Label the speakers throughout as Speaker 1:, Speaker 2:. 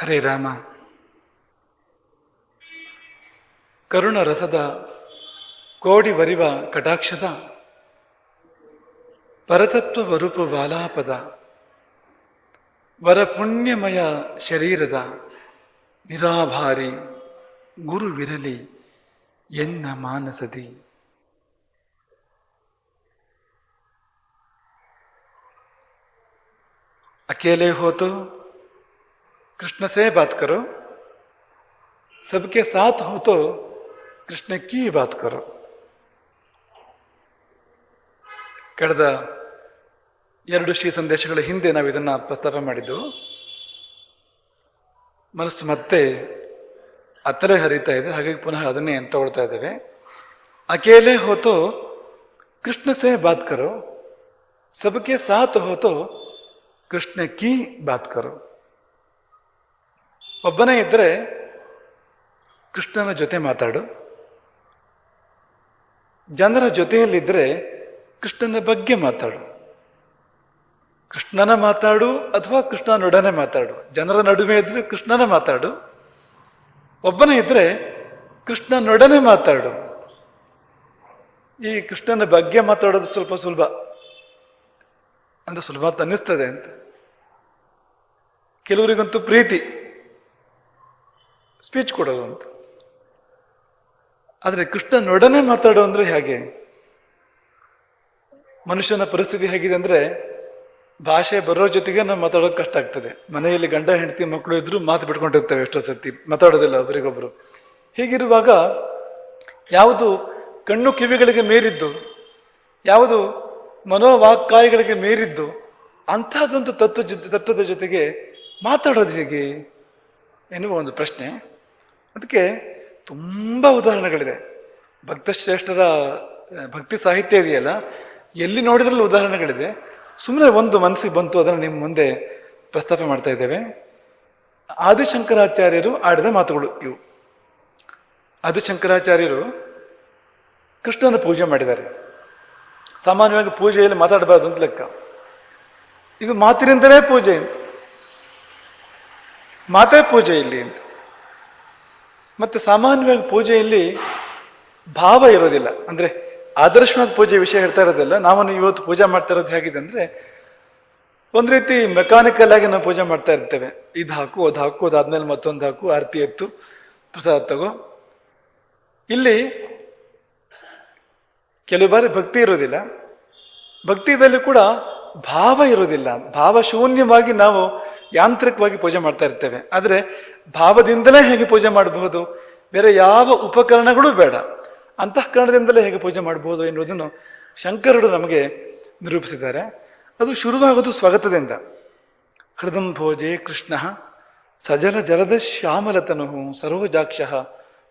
Speaker 1: ಹರೇ ರಾಮ. ಕರುಣ ರಸದ ಕೋಡಿ ಬರಿವ ಕಟಾಕ್ಷದ, ಪರತತ್ವ ವರೂಪ ಬಾಲಾಪದ, ವರ ಪುಣ್ಯಮಯ ಶರೀರದ ನಿರಾಭಾರಿ ಗುರುವಿರಲಿ ಎನ್ನ ಮಾನಸದಿ. ಅಕೇಲೆ ಹೋತೋ. कृष्ण से बात करो सबके साथ हो तो कृष्ण की बात करो ಕಳೆದ ಎರಡು ಶ್ರೀ ಸಂದೇಶಗಳ ಹಿಂದೆ ನಾವು ಇದನ್ನ ಪ್ರಸ್ತಾಪ ಮಾಡಿದ್ದು ಮನಸ್ಸು ಮತ್ತೆ ಅತ್ತರೆ ಹರಿತಾ ಇದೆ ಹಾಗಾಗಿ ಪುನಃ ಅದನ್ನೇ ತಗೊಳ್ತಾ ಇದ್ದೇವೆ ಅಕೇಲೆ ಹೋತೋ ಕೃಷ್ಣ ಸೇ ಬಾತ್ ಕರೋ ಸಬಕೆ ಸಾತ್ ಹೋತೋ ಕೃಷ್ಣ ಕಿ ಬಾತ್ ಕರೋ ಒಬ್ಬನೇ ಇದ್ದರೆ ಕೃಷ್ಣನ ಜೊತೆ ಮಾತಾಡು. ಜನರ ಜೊತೆಯಲ್ಲಿದ್ದರೆ ಕೃಷ್ಣನ ಬಗ್ಗೆ ಮಾತಾಡು. ಕೃಷ್ಣನ ಮಾತಾಡು ಅಥವಾ ಕೃಷ್ಣನೊಡನೆ ಮಾತಾಡು. ಜನರ ನಡುವೆ ಇದ್ರೆ ಕೃಷ್ಣನ ಮಾತಾಡು. ಒಬ್ಬನೇ ಇದ್ರೆ ಕೃಷ್ಣನೊಡನೆ ಮಾತಾಡು. ಈ ಕೃಷ್ಣನ ಬಗ್ಗೆ ಮಾತಾಡೋದು ಸ್ವಲ್ಪ ಸುಲಭ. ಅಂದ್ರೆ ಸುಲಭ ಅಂತ ಅನ್ನಿಸ್ತದೆ ಅಂತ. ಕೆಲವರಿಗಂತೂ ಪ್ರೀತಿ. ಸ್ಪೀಚ್ ಕೊಡೋದು ಅಂತ. ಆದರೆ ಕೃಷ್ಣನೊಡನೆ ಮಾತಾಡೋ ಅಂದರೆ ಹೇಗೆ? ಮನುಷ್ಯನ ಪರಿಸ್ಥಿತಿ ಹೇಗಿದೆ ಅಂದರೆ ಭಾಷೆ ಬರೋ ಜೊತೆಗೆ ನಾವು ಮಾತಾಡೋದು ಕಷ್ಟ ಆಗ್ತದೆ. ಮನೆಯಲ್ಲಿ ಗಂಡ, ಹೆಂಡತಿ ಮಕ್ಕಳು ಇದ್ರು ಮಾತು ಬಿಟ್ಕೊಂಡಿರ್ತೇವೆ ಎಷ್ಟೋ ಸತಿ. ಮಾತಾಡೋದಿಲ್ಲ ಒಬ್ಬರಿಗೊಬ್ಬರು ಹೀಗಿರುವಾಗ ಯಾವುದು ಕಣ್ಣು ಕಿವಿಗಳಿಗೆ ಮೇರಿದ್ದು, ಯಾವುದು ಮನೋವಾಕ್ಕಾಯಗಳಿಗೆ ಮೇರಿದ್ದು ಅಂತಹದೊಂದು ತತ್ವ ತತ್ವದ ಜೊತೆಗೆ ಮಾತಾಡೋದು ಹೇಗೆ? ಎನ್ನುವ ಒಂದು ಪ್ರಶ್ನೆ. ಅದಕ್ಕೆ ತುಂಬ ಉದಾಹರಣೆಗಳಿದೆ. ಭಕ್ತಶ್ರೇಷ್ಠರ ಶ್ರೇಷ್ಠರ ಭಕ್ತಿ ಸಾಹಿತ್ಯ ಇದೆಯಲ್ಲ, ಎಲ್ಲಿ ನೋಡಿದ್ರಲ್ಲಿ ಉದಾಹರಣೆಗಳಿದೆ. ಸುಮ್ಮನೆ ಒಂದು ಮನಸ್ಸಿಗೆ ಬಂತು, ಅದನ್ನು ನಿಮ್ಮ ಮುಂದೆ ಪ್ರಸ್ತಾಪ ಮಾಡ್ತಾ ಇದ್ದೇವೆ. ಆದಿಶಂಕರಾಚಾರ್ಯರು ಆಡಿದ ಮಾತುಗಳು ಇವು. ಆದಿಶಂಕರಾಚಾರ್ಯರು ಕೃಷ್ಣನ ಪೂಜೆ ಮಾಡಿದ್ದಾರೆ. ಸಾಮಾನ್ಯವಾಗಿ ಪೂಜೆಯಲ್ಲಿ ಮಾತಾಡಬಾರ್ದು ಅಂತ ಲೆಕ್ಕ. ಇದು ಮಾತಿನಿಂದಲೇ ಪೂಜೆ. ಮಾತೇ ಪೂಜೆ ಇಲ್ಲಿ ಅಂತ ಮತ್ತೆ ಸಾಮಾನ್ಯವಾಗಿ ಪೂಜೆಯಲ್ಲಿ ಭಾವ ಇರೋದಿಲ್ಲ. ಅಂದ್ರೆ ಆದರ್ಶವಾದ ಪೂಜೆ ವಿಷಯ ಹೇಳ್ತಾ ಇರೋದಿಲ್ಲ ನಾವು ಇವತ್ತು ಪೂಜೆ ಮಾಡ್ತಾ ಇರೋದು ಹೇಗಿದೆ ಅಂದ್ರೆ ಒಂದು ರೀತಿ ಮೆಕ್ಯಾನಿಕಲ್ ಆಗಿ ನಾವು ಪೂಜೆ ಮಾಡ್ತಾ ಇರ್ತೇವೆ. ಇದು ಹಾಕು, ಅದು ಹಾಕು ಅದಾದ್ಮೇಲೆ ಮತ್ತೊಂದು ಹಾಕು, ಆರತಿ ಎತ್ತು, ಪ್ರಸಾದ ತಗೋ. ಇಲ್ಲಿ ಕೆಲವು ಬಾರಿ ಭಕ್ತಿ ಇರೋದಿಲ್ಲ. ಭಕ್ತಿದಲ್ಲಿ ಕೂಡ ಭಾವ ಇರೋದಿಲ್ಲ. ಭಾವ ಶೂನ್ಯವಾಗಿ ನಾವು ಯಾಂತ್ರಿಕವಾಗಿ ಪೂಜೆ ಮಾಡ್ತಾ ಇರ್ತೇವೆ. ಆದರೆ ಭಾವದಿಂದಲೇ ಹೇಗೆ ಪೂಜೆ ಮಾಡಬಹುದು? ಬೇರೆ ಯಾವ ಉಪಕರಣಗಳು ಬೇಡ. ಅಂತಃಕರಣದಿಂದಲೇ ಹೇಗೆ ಪೂಜೆ ಮಾಡಬಹುದು ಎನ್ನುವುದನ್ನು ಶಂಕರರು ನಮಗೆ ನಿರೂಪಿಸಿದ್ದಾರೆ. ಅದು ಶುರುವಾಗೋದು ಸ್ವಾಗತದಿಂದ. ಹೃದಂ ಭೋಜೆ ಕೃಷ್ಣ ಸಜಲ ಜಲದ ಶ್ಯಾಮಲತನು ಸರೋಜಾಕ್ಷ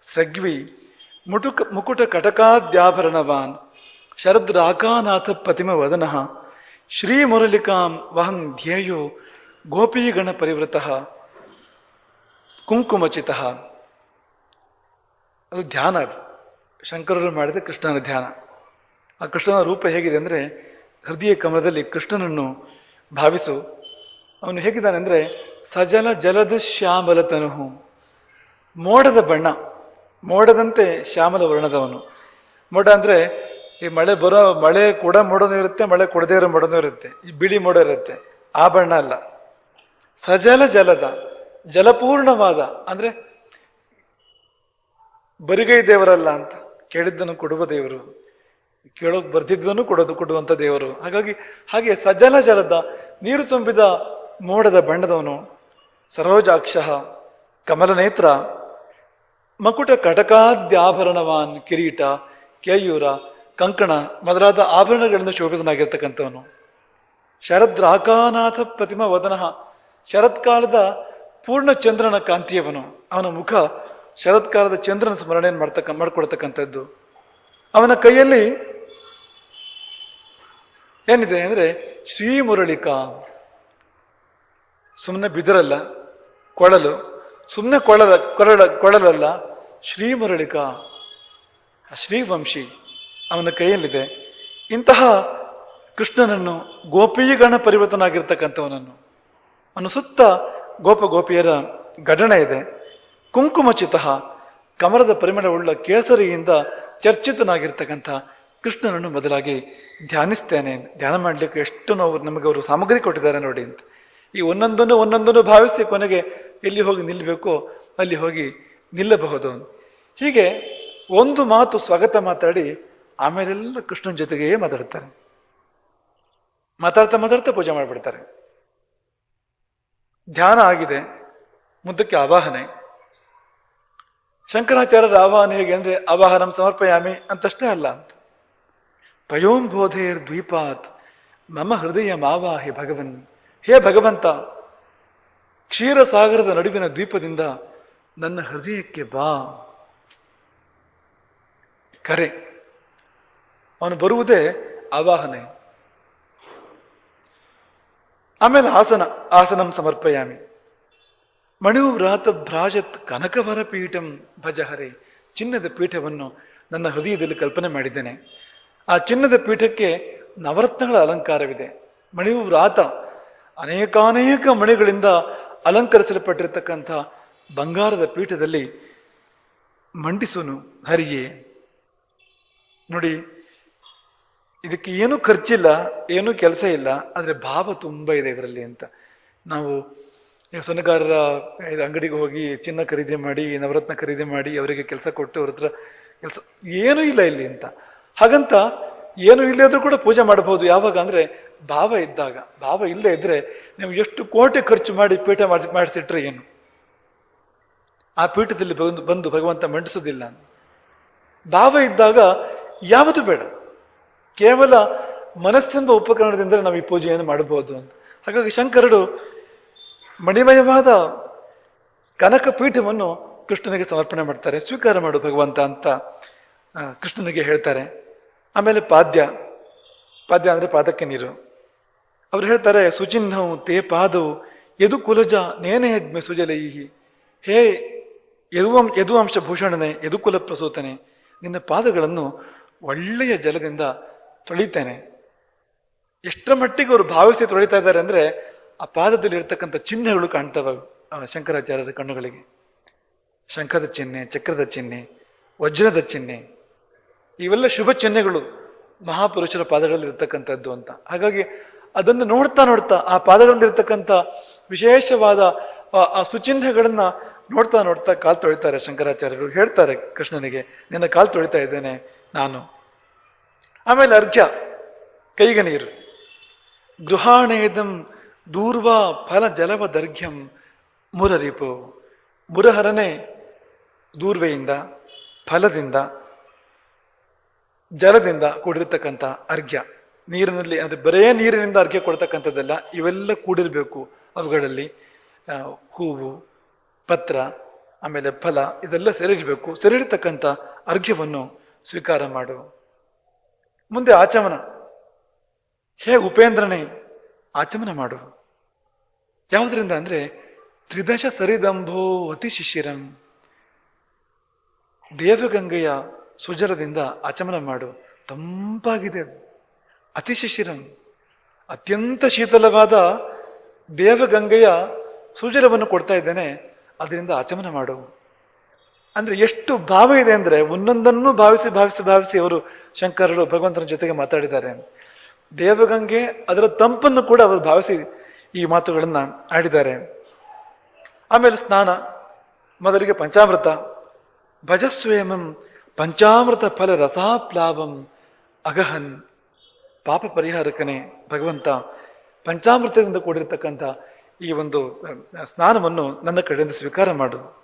Speaker 1: ಸೃಗ್ವಿ ಮುಟುಕ ಮುಕುಟ ಕಟಕಾದ್ಯಾಭರಣವಾನ್ ಶರದ್ರಾಕಾನಾಥ ವದನ ಶ್ರೀ ಮುರಳಿಕಾಂ ವಹನ್ ಧ್ಯೇಯೋ ಗೋಪೀಗಣ ಪರಿವೃತ ಕುಂಕುಮಚಿತ, ಅದು ಧ್ಯಾನ ಅದು. ಶಂಕರರು ಮಾಡಿದ ಕೃಷ್ಣನ ಧ್ಯಾನ. ಆ ಕೃಷ್ಣನ ರೂಪ ಹೇಗಿದೆ ಅಂದರೆ, ಹೃದಯ ಕಮಲದಲ್ಲಿ ಕೃಷ್ಣನನ್ನು ಭಾವಿಸು. ಅವನು ಹೇಗಿದ್ದಾನೆ ಅಂದರೆ, ಸಜಲ ಜಲದ ಶ್ಯಾಮಲತನು ಮೋಡದ ಬಣ್ಣ, ಮೋಡದಂತೆ ಶ್ಯಾಮಲ ವರ್ಣದವನು. ಮೋಡ ಅಂದರೆ, ಈ ಮಳೆ ಬರೋ, ಮಳೆ ಕೂಡ ಮೋಡನೂ ಇರುತ್ತೆ, ಮಳೆ ಕೊಡದೇ ಇರೋ ಮೋಡನೂ ಇರುತ್ತೆ. ಈ ಬಿಳಿ ಮೋಡ ಇರುತ್ತೆ. ಆ ಬಣ್ಣ ಅಲ್ಲ. ಸಜಲ ಜಲದ, ಜಲಪೂರ್ಣವಾದ, ಅಂದ್ರೆ ಬರಿಗೈ ದೇವರಲ್ಲ ಅಂತ ಕೇಳಿದ್ದನ್ನು ಕೊಡುವ ದೇವರು, ಕೇಳೋಕ್ ಬರ್ತಿದ್ದನ್ನು ಕೊಡೋದು, ಕೊಡುವಂತ ದೇವರು. ಹಾಗಾಗಿ ಹಾಗೆ ಸಜಲ ಜಲದ, ನೀರು ತುಂಬಿದ ಮೋಡದ ಬಣ್ಣದವನು ಸರೋಜಾಕ್ಷ, ಕಮಲನೇತ್ರ, ಮಕುಟ ಕಟಕಾದ್ಯಾಭರಣವಾನ್ ಕಿರೀಟ, ಕೇಯೂರ, ಕಂಕಣ ಮೊದಲಾದ ಆಭರಣಗಳಿಂದ ಶೋಭಿತನಾಗಿರ್ತಕ್ಕಂಥವನು. ಶರದ್ರಾಕಾನಾಥ ಪ್ರತಿಮ ವದನಃ ಶರತ್ಕಾಲದ ಪೂರ್ಣ ಚಂದ್ರನ ಕಾಂತಿಯವನು. ಅವನ ಮುಖ ಶರತ್ಕಾಲದ ಚಂದ್ರನ ಸ್ಮರಣೆಯನ್ನು ಮಾಡ್ತಕ್ಕ ಮಾಡ್ಕೊಡ್ತಕ್ಕಂಥದ್ದು ಅವನ ಕೈಯಲ್ಲಿ ಏನಿದೆ ಅಂದರೆ ಶ್ರೀ ಮುರಳಿಕಾ ಸುಮ್ಮನೆ ಬಿದಿರಲ್ಲ, ಕೊಳಲು. ಸುಮ್ಮನೆ ಕೊಳಲ, ಕೊರಳ, ಕೊಳಲಲ್ಲ ಶ್ರೀ ಮುರಳಿಕಾ ಶ್ರೀವಂಶಿ ಅವನ ಕೈಯಲ್ಲಿದೆ. ಇಂತಹ ಕೃಷ್ಣನನ್ನು ಗೋಪೀಗಣ ಪರಿವರ್ತನಾಗಿರ್ತಕ್ಕಂಥವನನ್ನು. ಅವನು ಸುತ್ತ ಗೋಪ ಗೋಪಿಯರ ಘಟನೆ ಇದೆ. ಕುಂಕುಮಚಿತ ಕಮರದ ಪರಿಮಳವುಳ್ಳ ಕೇಸರಿಯಿಂದ ಚರ್ಚಿತನಾಗಿರ್ತಕ್ಕಂಥ ಕೃಷ್ಣನನ್ನು ಬದಲಾಗಿ ಧ್ಯಾನಿಸ್ತೇನೆ. ಧ್ಯಾನ ಮಾಡಲಿಕ್ಕೆ ಎಷ್ಟು ನಾವು ನಮಗೆ ಅವರು ಸಾಮಗ್ರಿ ಕೊಟ್ಟಿದ್ದಾರೆ ನೋಡಿ ಅಂತ. ಈ ಒಂದೊಂದನ್ನು ಒಂದೊಂದನ್ನು ಭಾವಿಸಿ ಕೊನೆಗೆ ಎಲ್ಲಿ ಹೋಗಿ ನಿಲ್ಲಬೇಕೋ ಅಲ್ಲಿ ಹೋಗಿ ನಿಲ್ಲಬಹುದು. ಹೀಗೆ ಒಂದು ಮಾತು ಸ್ವಾಗತ ಮಾತಾಡಿ ಆಮೇಲೆಲ್ಲ ಕೃಷ್ಣನ ಜೊತೆಗೆ ಮಾತಾಡ್ತಾರೆ. ಮಾತಾಡ್ತಾ ಮಾತಾಡ್ತಾ ಪೂಜೆ ಮಾಡಿಬಿಡ್ತಾರೆ. ಧ್ಯಾನ ಆಗಿದೆ ಮುದ್ದಕ್ಕೆ ಆವಾಹನೆ. ಶಂಕರಾಚಾರ್ಯರ ಆವಾಹನೆ ಹೇಗೆ ಅಂದರೆ ಆವಾಹನಂ ಸಮರ್ಪಯಾಮಿ ಅಂತಷ್ಟೇ ಅಲ್ಲ. ಅಂತ ಪಯೋಂಬೋಧೇರ್ ದ್ವೀಪಾತ್ ನಮ್ಮ ಹೃದಯ ಮಾವಾಹಿ ಭಗವನ್. ಹೇ ಭಗವಂತ, ಕ್ಷೀರಸಾಗರದ ನಡುವಿನ ದ್ವೀಪದಿಂದ ನನ್ನ ಹೃದಯಕ್ಕೆ ಬಾ. ಕರೆ. ಅವನು ಬರುವುದೇ ಆವಾಹನೆ. ಆಮೇಲೆ ಆಸನ ಆಸನಂ ಸಮರ್ಪಯಾಮಿ. ಮಣಿವು ವ್ರಾತ ಭ್ರಾಜತ್ ಕನಕವರ ಪೀಠಂ ಭಜಹರೆ. ಚಿನ್ನದ ಪೀಠವನ್ನು ನನ್ನ ಹೃದಯದಲ್ಲಿ ಕಲ್ಪನೆ ಮಾಡಿದ್ದೇನೆ. ಆ ಚಿನ್ನದ ಪೀಠಕ್ಕೆ ನವರತ್ನಗಳ ಅಲಂಕಾರವಿದೆ. ಮಣಿವು ವ್ರಾತ ಅನೇಕಾನೇಕ ಮಣಿಗಳಿಂದ ಅಲಂಕರಿಸಲ್ಪಟ್ಟಿರತಕ್ಕಂಥ ಬಂಗಾರದ ಪೀಠದಲ್ಲಿ ಮಂಡಿಸುನು ಹರಿಯೇ. ನೋಡಿ ಇದಕ್ಕೆ ಏನೂ ಖರ್ಚಿಲ್ಲ, ಏನೂ ಕೆಲಸ ಇಲ್ಲ, ಆದರೆ ಭಾವ ತುಂಬ ಇದೆ ಇದರಲ್ಲಿ ಅಂತ. ನಾವು ಸೊನ್ನೆಗಾರರ ಇದು ಅಂಗಡಿಗೆ ಹೋಗಿ ಚಿನ್ನ ಖರೀದಿ ಮಾಡಿ, ನವರತ್ನ ಖರೀದಿ ಮಾಡಿ, ಅವರಿಗೆ ಕೆಲಸ ಕೊಟ್ಟು ಅವ್ರ ಹತ್ರ ಕೆಲಸ ಏನೂ ಇಲ್ಲ ಇಲ್ಲಿ ಅಂತ. ಹಾಗಂತ ಏನು ಇಲ್ಲದ್ರೂ ಕೂಡ ಪೂಜೆ ಮಾಡಬಹುದು. ಯಾವಾಗ ಅಂದ್ರೆ ಭಾವ ಇದ್ದಾಗ. ಭಾವ ಇಲ್ಲದೆ ಇದ್ದರೆ ನೀವು ಎಷ್ಟು ಕೋಟಿ ಖರ್ಚು ಮಾಡಿ ಪೀಠ ಮಾಡಿ, ಮಾಡಿಸಿಟ್ರೆ ಏನು? ಆ ಪೀಠದಲ್ಲಿ ಬಂದು ಬಂದು ಭಗವಂತ ಮಂಡಿಸೋದಿಲ್ಲ ಭಾವ ಇದ್ದಾಗ ಯಾವುದು ಬೇಡ. ಕೇವಲ ಮನಸ್ಸೆಂಬ ಉಪಕರಣದಿಂದ ನಾವು ಈ ಪೂಜೆಯನ್ನು ಮಾಡಬಹುದು ಅಂತ. ಹಾಗಾಗಿ ಶಂಕರರು ಮಣಿಮಯವಾದ ಕನಕ ಪೀಠವನ್ನು ಕೃಷ್ಣನಿಗೆ ಸಮರ್ಪಣೆ ಮಾಡ್ತಾರೆ. ಸ್ವೀಕಾರ ಮಾಡು ಭಗವಂತ ಅಂತ ಕೃಷ್ಣನಿಗೆ ಹೇಳ್ತಾರೆ. ಆಮೇಲೆ ಪಾದ್ಯ. ಪಾದ್ಯ ಅಂದ್ರೆ ಪಾದಕ್ಕೆ ನೀರು. ಅವ್ರು ಹೇಳ್ತಾರೆ ಸುಚಿಹ್ನವು ತೇ ಪಾದವು ಯದು ಕುಲಜ ನೇನೆ ಹೆದ್ಮೆ ಸುಜಲೈಹಿ. ಹೇ ಯದುವಂ ಯದುವಂಶ ಭೂಷಣನೆ ಯದುಕುಲ ಪ್ರಸೂತನೆ. ನಿನ್ನ ಪಾದಗಳನ್ನು ಒಳ್ಳೆಯ ಜಲದಿಂದ ತೊಳಿತೇನೆ. ಎಷ್ಟರ ಮಟ್ಟಿಗೆ ಅವರು ಭಾವಿಸಿ ತೊಳಿತಾ ಇದ್ದಾರೆ ಅಂದ್ರೆ ಆ ಪಾದದಲ್ಲಿ ಇರ್ತಕ್ಕಂಥ ಚಿಹ್ನೆಗಳು ಕಾಣ್ತವೆ ಶಂಕರಾಚಾರ್ಯರ ಕಣ್ಣುಗಳಿಗೆ. ಶಂಖದ ಚಿಹ್ನೆ, ಚಕ್ರದ ಚಿಹ್ನೆ, ವಜ್ರದ ಚಿಹ್ನೆ, ಇವೆಲ್ಲ ಶುಭ ಚಿಹ್ನೆಗಳು ಮಹಾಪುರುಷರ ಪಾದಗಳಲ್ಲಿ ಇರ್ತಕ್ಕಂಥದ್ದು ಅಂತ. ಹಾಗಾಗಿ ಅದನ್ನು ನೋಡ್ತಾ ನೋಡ್ತಾ, ಆ ಪಾದಗಳಲ್ಲಿ ಇರ್ತಕ್ಕಂಥ ವಿಶೇಷವಾದ ಆ ಸುಚಿಹ್ನೆಗಳನ್ನ ನೋಡ್ತಾ ನೋಡ್ತಾ ಕಾಲು ತೊಳಿತಾರೆ ಶಂಕರಾಚಾರ್ಯರು. ಹೇಳ್ತಾರೆ ಕೃಷ್ಣನಿಗೆ, ನಿನ್ನ ಕಾಲು ತೊಳಿತಾ ಇದ್ದೇನೆ ನಾನು. ಆಮೇಲೆ ಅರ್ಘ್ಯ ಕೈಗೆ ನೀರು. ಗೃಹಾಣೇದಂ ದೂರ್ವಾ ಫಲ ಜಲವ ದರ್ಘ್ಯಂ ಮುರರಿಪು. ಮುರಹರನೆ ದೂರ್ವೆಯಿಂದ, ಫಲದಿಂದ, ಜಲದಿಂದ ಕೂಡಿರ್ತಕ್ಕಂಥ ಅರ್ಘ್ಯ. ನೀರಿನಲ್ಲಿ ಅಂದರೆ ಬರೇ ನೀರಿನಿಂದ ಅರ್ಘ್ಯ ಕೊಡ್ತಕ್ಕಂಥದ್ದೆಲ್ಲ, ಇವೆಲ್ಲ ಕೂಡಿರಬೇಕು ಅವುಗಳಲ್ಲಿ. ಹೂವು, ಪತ್ರ, ಆಮೇಲೆ ಫಲ, ಇದೆಲ್ಲ ಸೇರಿರಬೇಕು ಸೇರಿರ್ತಕ್ಕಂಥ ಅರ್ಘ್ಯವನ್ನು ಸ್ವೀಕಾರ ಮಾಡು. ಮುಂದೆ ಆಚಮನ. ಹೇ ಉಪೇಂದ್ರನೇ, ಆಚಮನ ಮಾಡು. ಯಾವುದರಿಂದ ಅಂದ್ರೆ, ತ್ರಿದಶ ಸರಿದಂಭೋ ಅತಿ ಶಿಶಿರಂ. ದೇವಗಂಗೆಯ ಸುಜಲದಿಂದ ಆಚಮನ ಮಾಡು. ತಂಪಾಗಿದೆ ಅದು. ಅತಿ ಶಿಶಿರಂ. ಅತ್ಯಂತ ಶೀತಲವಾದ ದೇವಗಂಗೆಯ ಸುಜಲವನ್ನು ಕೊಡ್ತಾ ಇದ್ದೇನೆ, ಅದರಿಂದ ಆಚಮನ ಮಾಡು. ಅಂದ್ರೆ ಎಷ್ಟು ಭಾವ ಇದೆ ಅಂದ್ರೆ, ಒಂದೊಂದನ್ನು ಭಾವಿಸಿ ಭಾವಿಸಿ ಭಾವಿಸಿ ಅವರು ಶಂಕರರು ಭಗವಂತನ ಜೊತೆಗೆ ಮಾತಾಡಿದ್ದಾರೆ. ದೇವಗಂಗೆ ಅದರ ತಂಪನ್ನು ಕೂಡ ಅವರು ಭಾವಿಸಿ ಈ ಮಾತುಗಳನ್ನ ಆಡಿದ್ದಾರೆ. ಆಮೇಲೆ ಸ್ನಾನ, ಮೊದಲಿಗೆ ಪಂಚಾಮೃತ. ಭಜಸ್ವೇಮಂ ಪಂಚಾಮೃತ ಫಲ ರಸಾಪ್ಲಾವಂ ಅಗಹನ್. ಪಾಪ ಪರಿಹಾರಕನೇ ಭಗವಂತ ಪಂಚಾಮೃತದಿಂದ ಕೂಡಿರ್ತಕ್ಕಂಥ ಈ ಒಂದು ಸ್ನಾನವನ್ನು ನನ್ನ ಕಡೆಯಿಂದ ಸ್ವೀಕಾರ ಮಾಡು.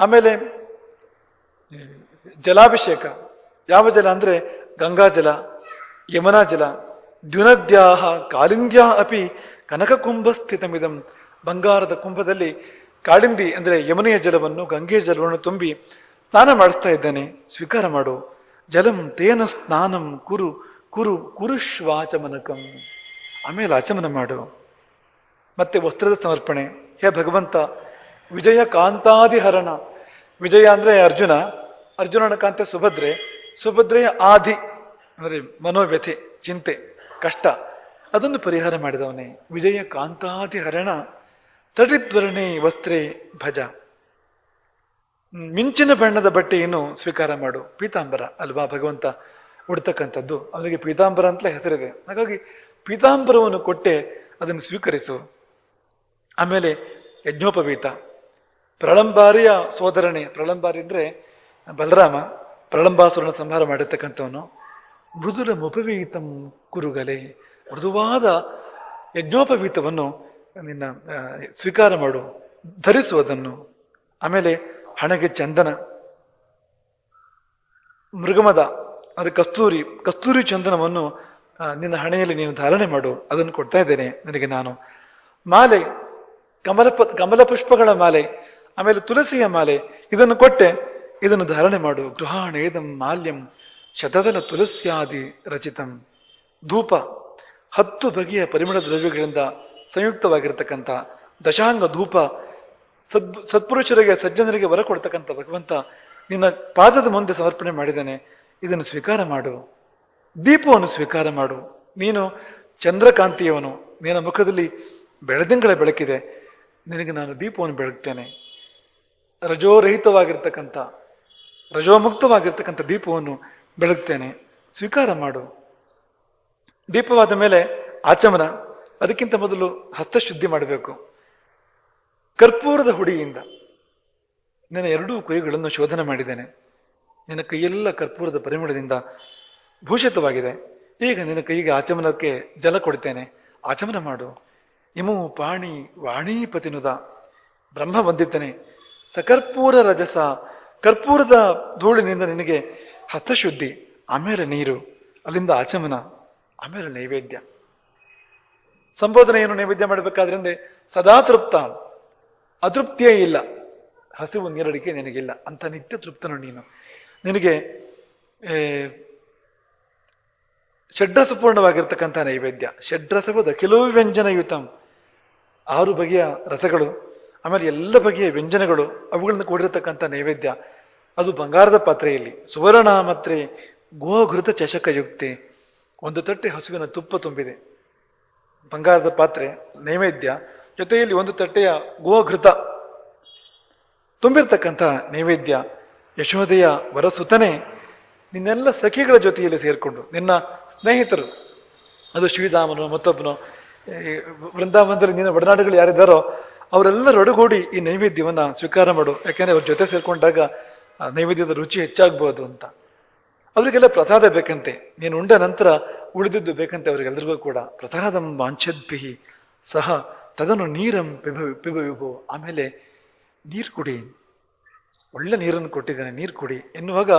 Speaker 1: ಆಮೇಲೆ, ಜಲಾಭಿಷೇಕ. ಯಾವ ಜಲ ಅಂದ್ರೆ ಗಂಗಾ ಜಲ ಯಮುನಾ ಜಲ ದ್ಯುನದ್ಯಾಹ, ಕಾಳಿಂದ್ಯಾ ಅಪಿ ಕನಕ ಕುಂಭ ಸ್ಥಿತಮಿದಂ ಬಂಗಾರದ ಕುಂಭದಲ್ಲಿ ಕಾಳಿಂದಿ ಅಂದರೆ ಯಮುನೆಯ ಜಲವನ್ನು ಗಂಗೆಯ ಜಲವನ್ನು ತುಂಬಿ ಸ್ನಾನ ಮಾಡಿಸ್ತಾ ಇದ್ದಾನೆ. ಸ್ವೀಕಾರ ಮಾಡು. ಜಲಂ ತೇನ ಸ್ನಾನಂ ಕುರು ಕುರು ಕುರುಶ್ವಾಚಮನಕಂ. ಆಮೇಲೆ ಆಚಮನ ಮಾಡು. ಮತ್ತೆ ವಸ್ತ್ರದ ಸಮರ್ಪಣೆ. ಹೇ ಭಗವಂತ ವಿಜಯ ಕಾಂತಾದಿಹರಣ ವಿಜಯ ಅಂದ್ರೆ ಅರ್ಜುನ. ಅರ್ಜುನನ ಕಾಂತೆ ಸುಭದ್ರೆ. ಸುಭದ್ರೆಯ ಆದಿ, ಅಂದ್ರೆ ಮನೋವ್ಯಥೆ, ಚಿಂತೆ, ಕಷ್ಟ ಅದನ್ನು ಪರಿಹಾರ ಮಾಡಿದವನೇ ವಿಜಯ ಕಾಂತಾದಿ ಹರಣ ತಟಿದ್ವರಣೆ ವಸ್ತ್ರೆ ಭಜ. ಮಿಂಚಿನ ಬಣ್ಣದ ಬಟ್ಟೆಯನ್ನು ಸ್ವೀಕಾರ ಮಾಡು. ಪೀತಾಂಬರ, ಅಲ್ವಾ ಭಗವಂತ? ಉಡ್ತಕ್ಕಂಥದ್ದು ಅವನಿಗೆ ಪೀತಾಂಬರ ಅಂತಲೇ ಹೆಸರಿದೆ. ಹಾಗಾಗಿ ಪೀತಾಂಬರವನ್ನು ಕೊಟ್ಟೆ ಅದನ್ನು ಸ್ವೀಕರಿಸು. ಆಮೇಲೆ ಯಜ್ಞೋಪವೀತ. ಪ್ರಳಂಬಾರಿಯ ಸೋದರಣೆ ಪ್ರಳಂಬಾರಿ ಅಂದ್ರೆ ಬಲರಾಮ. ಪ್ರಳಂಬಾಸುರನ ಸಂಹಾರ ಮಾಡಿರ್ತಕ್ಕಂಥವನು, ಮೃದುರ ಮುಪವೀತಂ ಕುರುಗಲೆ, ಮೃದುವಾದ ಯಜ್ಞೋಪವೀತವನ್ನು ನಿನ್ನ ಸ್ವೀಕಾರ ಮಾಡು, ಧರಿಸುವುದನ್ನು. ಆಮೇಲೆ ಹಣೆಗೆ ಚಂದನ, ಮೃಗಮದ, ಅಂದರೆ ಕಸ್ತೂರಿ ಕಸ್ತೂರಿ ಚಂದನವನ್ನು ನಿನ್ನ ಹಣೆಯಲ್ಲಿ ನೀನು ಧಾರಣೆ ಮಾಡು, ಅದನ್ನು ಕೊಡ್ತಾ ಇದ್ದೇನೆ ನನಗೆ ನಾನು. ಮಾಲೆ ಕಮಲ ಕಮಲ ಪುಷ್ಪಗಳ ಮಾಲೆ, ಆಮೇಲೆ ತುಳಸಿಯ ಮಾಲೆ, ಇದನ್ನು ಕೊಟ್ಟೆ. ಇದನ್ನು ಧಾರಣೆ ಮಾಡು. ಗೃಹಾಣೇದಂ ಮಾಲ್ಯಂ ಶತದಲ ತುಲಸ್ಯಾದಿ ರಚಿತಂ. ಧೂಪ, ಹತ್ತು ಬಗೆಯ ಪರಿಮಳ ದ್ರವ್ಯಗಳಿಂದ ಸಂಯುಕ್ತವಾಗಿರ್ತಕ್ಕಂಥ ದಶಾಂಗ ಧೂಪ, ಸದ್, ಸತ್ಪುರುಷರಿಗೆ, ಸಜ್ಜನರಿಗೆ ವರ ಕೊಡ್ತಕ್ಕಂಥ ಭಗವಂತ ನಿನ್ನ ಪಾದದ ಮುಂದೆ ಸಮರ್ಪಣೆ ಮಾಡಿದ್ದಾನೆ. ಇದನ್ನು ಸ್ವೀಕಾರ ಮಾಡು. ದೀಪವನ್ನು ಸ್ವೀಕಾರ ಮಾಡು. ನೀನು ಚಂದ್ರಕಾಂತಿಯವನು. ನಿನ್ನ ಮುಖದಲ್ಲಿ ಬೆಳದಿಂಗಳ ಬೆಳಕಿದೆ. ನಿನಗೆ ನಾನು ದೀಪವನ್ನು ಬೆಳಗ್ತೇನೆ. ರಜೋರಹಿತವಾಗಿರ್ತಕ್ಕಂಥ ರಜೋಮುಕ್ತವಾಗಿರ್ತಕ್ಕಂಥ ದೀಪವನ್ನು ಬೆಳಗ್ತೇನೆ. ಸ್ವೀಕಾರ ಮಾಡು. ದೀಪವಾದ ಮೇಲೆ ಆಚಮನ, ಅದಕ್ಕಿಂತ ಮೊದಲು ಹಸ್ತಶುದ್ಧಿ ಮಾಡಬೇಕು. ಕರ್ಪೂರದ ಹುಡಿಯಿಂದ ನನ್ನ ಎರಡೂ ಕೈಗಳನ್ನು ಶೋಧನೆ ಮಾಡಿದ್ದೇನೆ. ನಿನ್ನ ಕೈಯೆಲ್ಲ ಕರ್ಪೂರದ ಪರಿಮಳದಿಂದ ಭೂಷಿತವಾಗಿದೆ. ಈಗ ನಿನ್ನ ಕೈಗೆ ಆಚಮನಕ್ಕೆ ಜಲ ಕೊಡ್ತೇನೆ. ಆಚಮನ ಮಾಡು. ಇಮು ಪಾಣಿ ವಾಣೀಪತಿನುದ ಬ್ರಹ್ಮ ಬಂದಿದ್ದನೆ. ಸಕರ್ಪೂರ ರಜಸ ಕರ್ಪೂರದ ಧೂಳಿನಿಂದ ನಿನಗೆ ಹಸ್ತಶುದ್ಧಿ ಆಮೇಲೆ ನೀರು, ಅಲ್ಲಿಂದ ಆಚಮನ ಆಮೇಲೆ ನೈವೇದ್ಯ. ಸಂಬೋಧನೆಯನ್ನು ನೈವೇದ್ಯ ಮಾಡಬೇಕಾದ್ರಿಂದ ಸದಾ ತೃಪ್ತ. ಅತೃಪ್ತಿಯೇ ಇಲ್ಲ. ಹಸಿವು ನೀರಡಿಕೆ ನಿನಗಿಲ್ಲ. ಅಂತ ನಿತ್ಯ ತೃಪ್ತನು ನೀನು. ನಿನಗೆ ಷಡ್ರಸಪೂರ್ಣವಾಗಿರ್ತಕ್ಕಂಥ ನೈವೇದ್ಯ. ಷಡ್ರಸವಾದ ಕೆಲವು ವ್ಯಂಜನಯುತಂ. ಆರು ಬಗೆಯ ರಸಗಳು. ಆಮೇಲೆ ಎಲ್ಲ ಬಗೆಯ ವ್ಯಂಜನಗಳು ಅವುಗಳನ್ನು ಕೂಡಿರತಕ್ಕಂಥ ನೈವೇದ್ಯ. ಅದು ಬಂಗಾರದ ಪಾತ್ರೆಯಲ್ಲಿ. ಸುವರ್ಣ ಮಾತ್ರೆ ಗೋಘೃತ ಚಷಕಯುಕ್ತಿ ಒಂದು ತಟ್ಟೆ ಹಸುವಿನ ತುಪ್ಪ ತುಂಬಿದೆ. ಬಂಗಾರದ ಪಾತ್ರೆ, ನೈವೇದ್ಯ. ಜೊತೆಯಲ್ಲಿ ಒಂದು ತಟ್ಟೆಯ ಗೋಘೃತ ತುಂಬಿರ್ತಕ್ಕಂಥ ನೈವೇದ್ಯ. ಯಶೋದೆಯ ವರಸುತನೆ ನಿನ್ನೆಲ್ಲ ಸಖಿಗಳ ಜೊತೆಯಲ್ಲಿ ಸೇರಿಕೊಂಡು ನಿನ್ನ ಸ್ನೇಹಿತರು, ಅದು ಶ್ರೀಧಾಮನು ಮತ್ತೊಬ್ಬನು ವೃಂದಾವನದಲ್ಲಿ ನಿನ್ನ ಒಡನಾಡುಗಳು ಯಾರಿದ್ದಾರೋ ಅವರೆಲ್ಲರೂ ಒಡಗೂಡಿ ಈ ನೈವೇದ್ಯವನ್ನು ಸ್ವೀಕಾರ ಮಾಡು. ಯಾಕೆಂದ್ರೆ ಅವ್ರ ಜೊತೆ ಸೇರಿಕೊಂಡಾಗ ನೈವೇದ್ಯದ ರುಚಿ ಹೆಚ್ಚಾಗ್ಬೋದು ಅಂತ. ಅವರಿಗೆಲ್ಲ ಪ್ರಸಾದ ಬೇಕಂತೆ. ನೀನು ಉಂಡ ನಂತರ ಉಳಿದಿದ್ದು ಬೇಕಂತೆ ಅವರಿಗೆಲ್ಲರಿಗೂ ಕೂಡ. ಪ್ರಸಾದಂ ವಾಂಛದ್ಭಿಹಿ. ಸಹ ತದನು ನೀರಂ ಪಿಭ ಪಿಭವಿಭು. ಆಮೇಲೆ ನೀರು ಕುಡಿ. ಒಳ್ಳೆ ನೀರನ್ನು ಕೊಟ್ಟಿದ್ದಾನೆ, ನೀರು ಕುಡಿ. ಎನ್ನುವಾಗ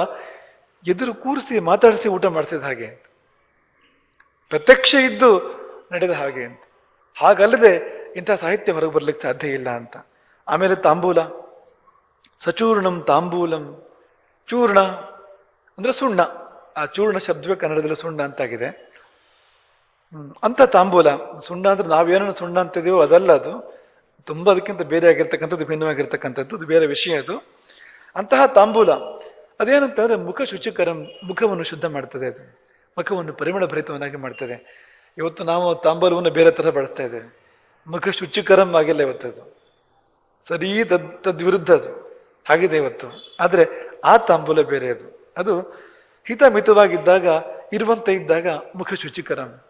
Speaker 1: ಎದುರು ಕೂರಿಸಿ ಮಾತಾಡಿಸಿ ಊಟ ಮಾಡಿಸಿದ ಹಾಗೆ. ಅಂತ ಪ್ರತ್ಯಕ್ಷ ಇದ್ದು ನಡೆದ ಹಾಗೆ. ಅಂತ ಹಾಗಲ್ಲದೆ ಇಂಥ ಸಾಹಿತ್ಯ ಹೊರಗೆ ಬರ್ಲಿಕ್ಕೆ ಸಾಧ್ಯ ಇಲ್ಲ ಅಂತ. ಆಮೇಲೆ ತಾಂಬೂಲ. ಸಚೂರ್ಣಂ ತಾಂಬೂಲಂ. ಚೂರ್ಣ ಅಂದ್ರೆ ಸುಣ್ಣ. ಆ ಚೂರ್ಣ ಶಬ್ದವೇ ಕನ್ನಡದಲ್ಲಿ ಸುಣ್ಣ ಅಂತಾಗಿದೆ. ಅಂತ ತಾಂಬೂಲ. ಸುಣ್ಣ ಅಂದ್ರೆ ನಾವೇನೋ ಸುಣ್ಣ ಅಂತಿದೀವೋ ಅದಲ್ಲ ಅದು. ತುಂಬಾ ಅದಕ್ಕಿಂತ ಬೇರೆ ಆಗಿರ್ತಕ್ಕಂಥದ್ದು, ಭಿನ್ನವಾಗಿರ್ತಕ್ಕಂಥದ್ದು, ಅದು ಬೇರೆ ವಿಷಯ ಅದು. ಅಂತಹ ತಾಂಬೂಲ. ಅದೇನಂತಂದ್ರೆ ಮುಖ ಶುಚಿಕರಂ, ಮುಖವನ್ನು ಶುದ್ಧ ಮಾಡ್ತದೆ ಅದು. ಮುಖವನ್ನು ಪರಿಮಳ ಭರಿತವನ್ನಾಗಿ ಮಾಡ್ತದೆ. ಇವತ್ತು ನಾವು ತಾಂಬೂಲವನ್ನು ಬೇರೆ ಥರ ಬಳಸ್ತಾ ಇದ್ದೇವೆ. ಮುಖ ಶುಚಿಕರಂ ಆಗಿಲ್ಲ ಇವತ್ತದು ಸರಿ, ತದ್ ತದ್ವಿರುದ್ಧ ಅದು. ಆಗಿದೆ ಇವತ್ತು. ಆದರೆ ಆ ತಾಂಬೂಲ ಬೇರೆ ಅದು. ಅದು ಹಿತಮಿತವಾಗಿದ್ದಾಗ, ಇರುವಂತೆ ಇದ್ದಾಗ ಮುಖ ಶುಚಿಕರಂ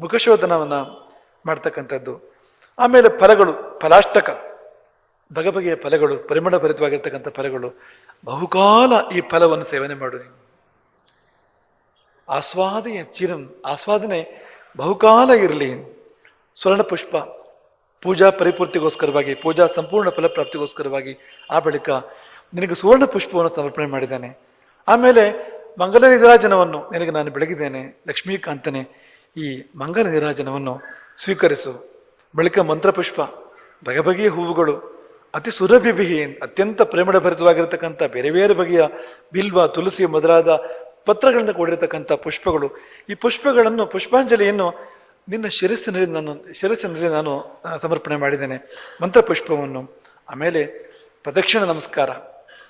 Speaker 1: ಮುಖಶೋಧನವನ್ನು ಮಾಡ್ತಕ್ಕಂಥದ್ದು. ಆಮೇಲೆ ಫಲಗಳು, ಫಲಾಷ್ಟಕ. ಬಗೆ ಬಗೆಯ ಫಲಗಳು ಪರಿಮಳ ಭರಿತವಾಗಿರ್ತಕ್ಕಂಥ ಫಲಗಳು. ಬಹುಕಾಲ ಈ ಫಲವನ್ನು ಸೇವನೆ ಮಾಡು ನೀವು ಆಸ್ವಾದೆಯ ಚಿರಂ, ಆಸ್ವಾದನೆ ಬಹುಕಾಲ ಇರಲಿ. ಸ್ವರ್ಣ ಪುಷ್ಪ ಪೂಜಾ ಪರಿಪೂರ್ತಿಗೋಸ್ಕರವಾಗಿ, ಪೂಜಾ ಸಂಪೂರ್ಣ ಫಲಪ್ರಾಪ್ತಿಗೋಸ್ಕರವಾಗಿ ಆ ಬಳಿಕ ನಿನಗೆ ಸುವರ್ಣ ಪುಷ್ಪವನ್ನು ಸಮರ್ಪಣೆ ಮಾಡಿದ್ದಾನೆ. ಆಮೇಲೆ ಮಂಗಲ ನಿರಾಜನವನ್ನು ನಿನಗೆ ನಾನು ಬೆಳಗಿದ್ದೇನೆ. ಲಕ್ಷ್ಮೀಕಾಂತನೇ, ಈ ಮಂಗಲ ನಿರಾಜನವನ್ನು ಸ್ವೀಕರಿಸು. ಬಳಿಕ ಮಂತ್ರಪುಷ್ಪ ಬಗೆ ಬಗೆಯ ಹೂವುಗಳು, ಅತಿ ಸುರಭಿಬಿಹಿ ಅತ್ಯಂತ ಪ್ರೇಮಡ ಭರಿತವಾಗಿರತಕ್ಕಂಥ ಬೇರೆ ಬೇರೆ ಬಗೆಯ ಬಿಲ್ವ ತುಳಸಿ ಮೊದಲಾದ ಪತ್ರಗಳಿಂದ ಕೂಡಿರತಕ್ಕಂಥ ಪುಷ್ಪಗಳು. ಈ ಪುಷ್ಪಗಳನ್ನು, ಪುಷ್ಪಾಂಜಲಿಯನ್ನು ನಿನ್ನ ಶಿರಸ್ಸಿನಲ್ಲಿ ನಾನು ಶಿರಸ್ಸಿನಲ್ಲಿ ನಾನು ಸಮರ್ಪಣೆ ಮಾಡಿದ್ದೇನೆ. ಮಂತ್ರಪುಷ್ಪವನ್ನು ಆಮೇಲೆ ಪ್ರದಕ್ಷಿಣ ನಮಸ್ಕಾರ.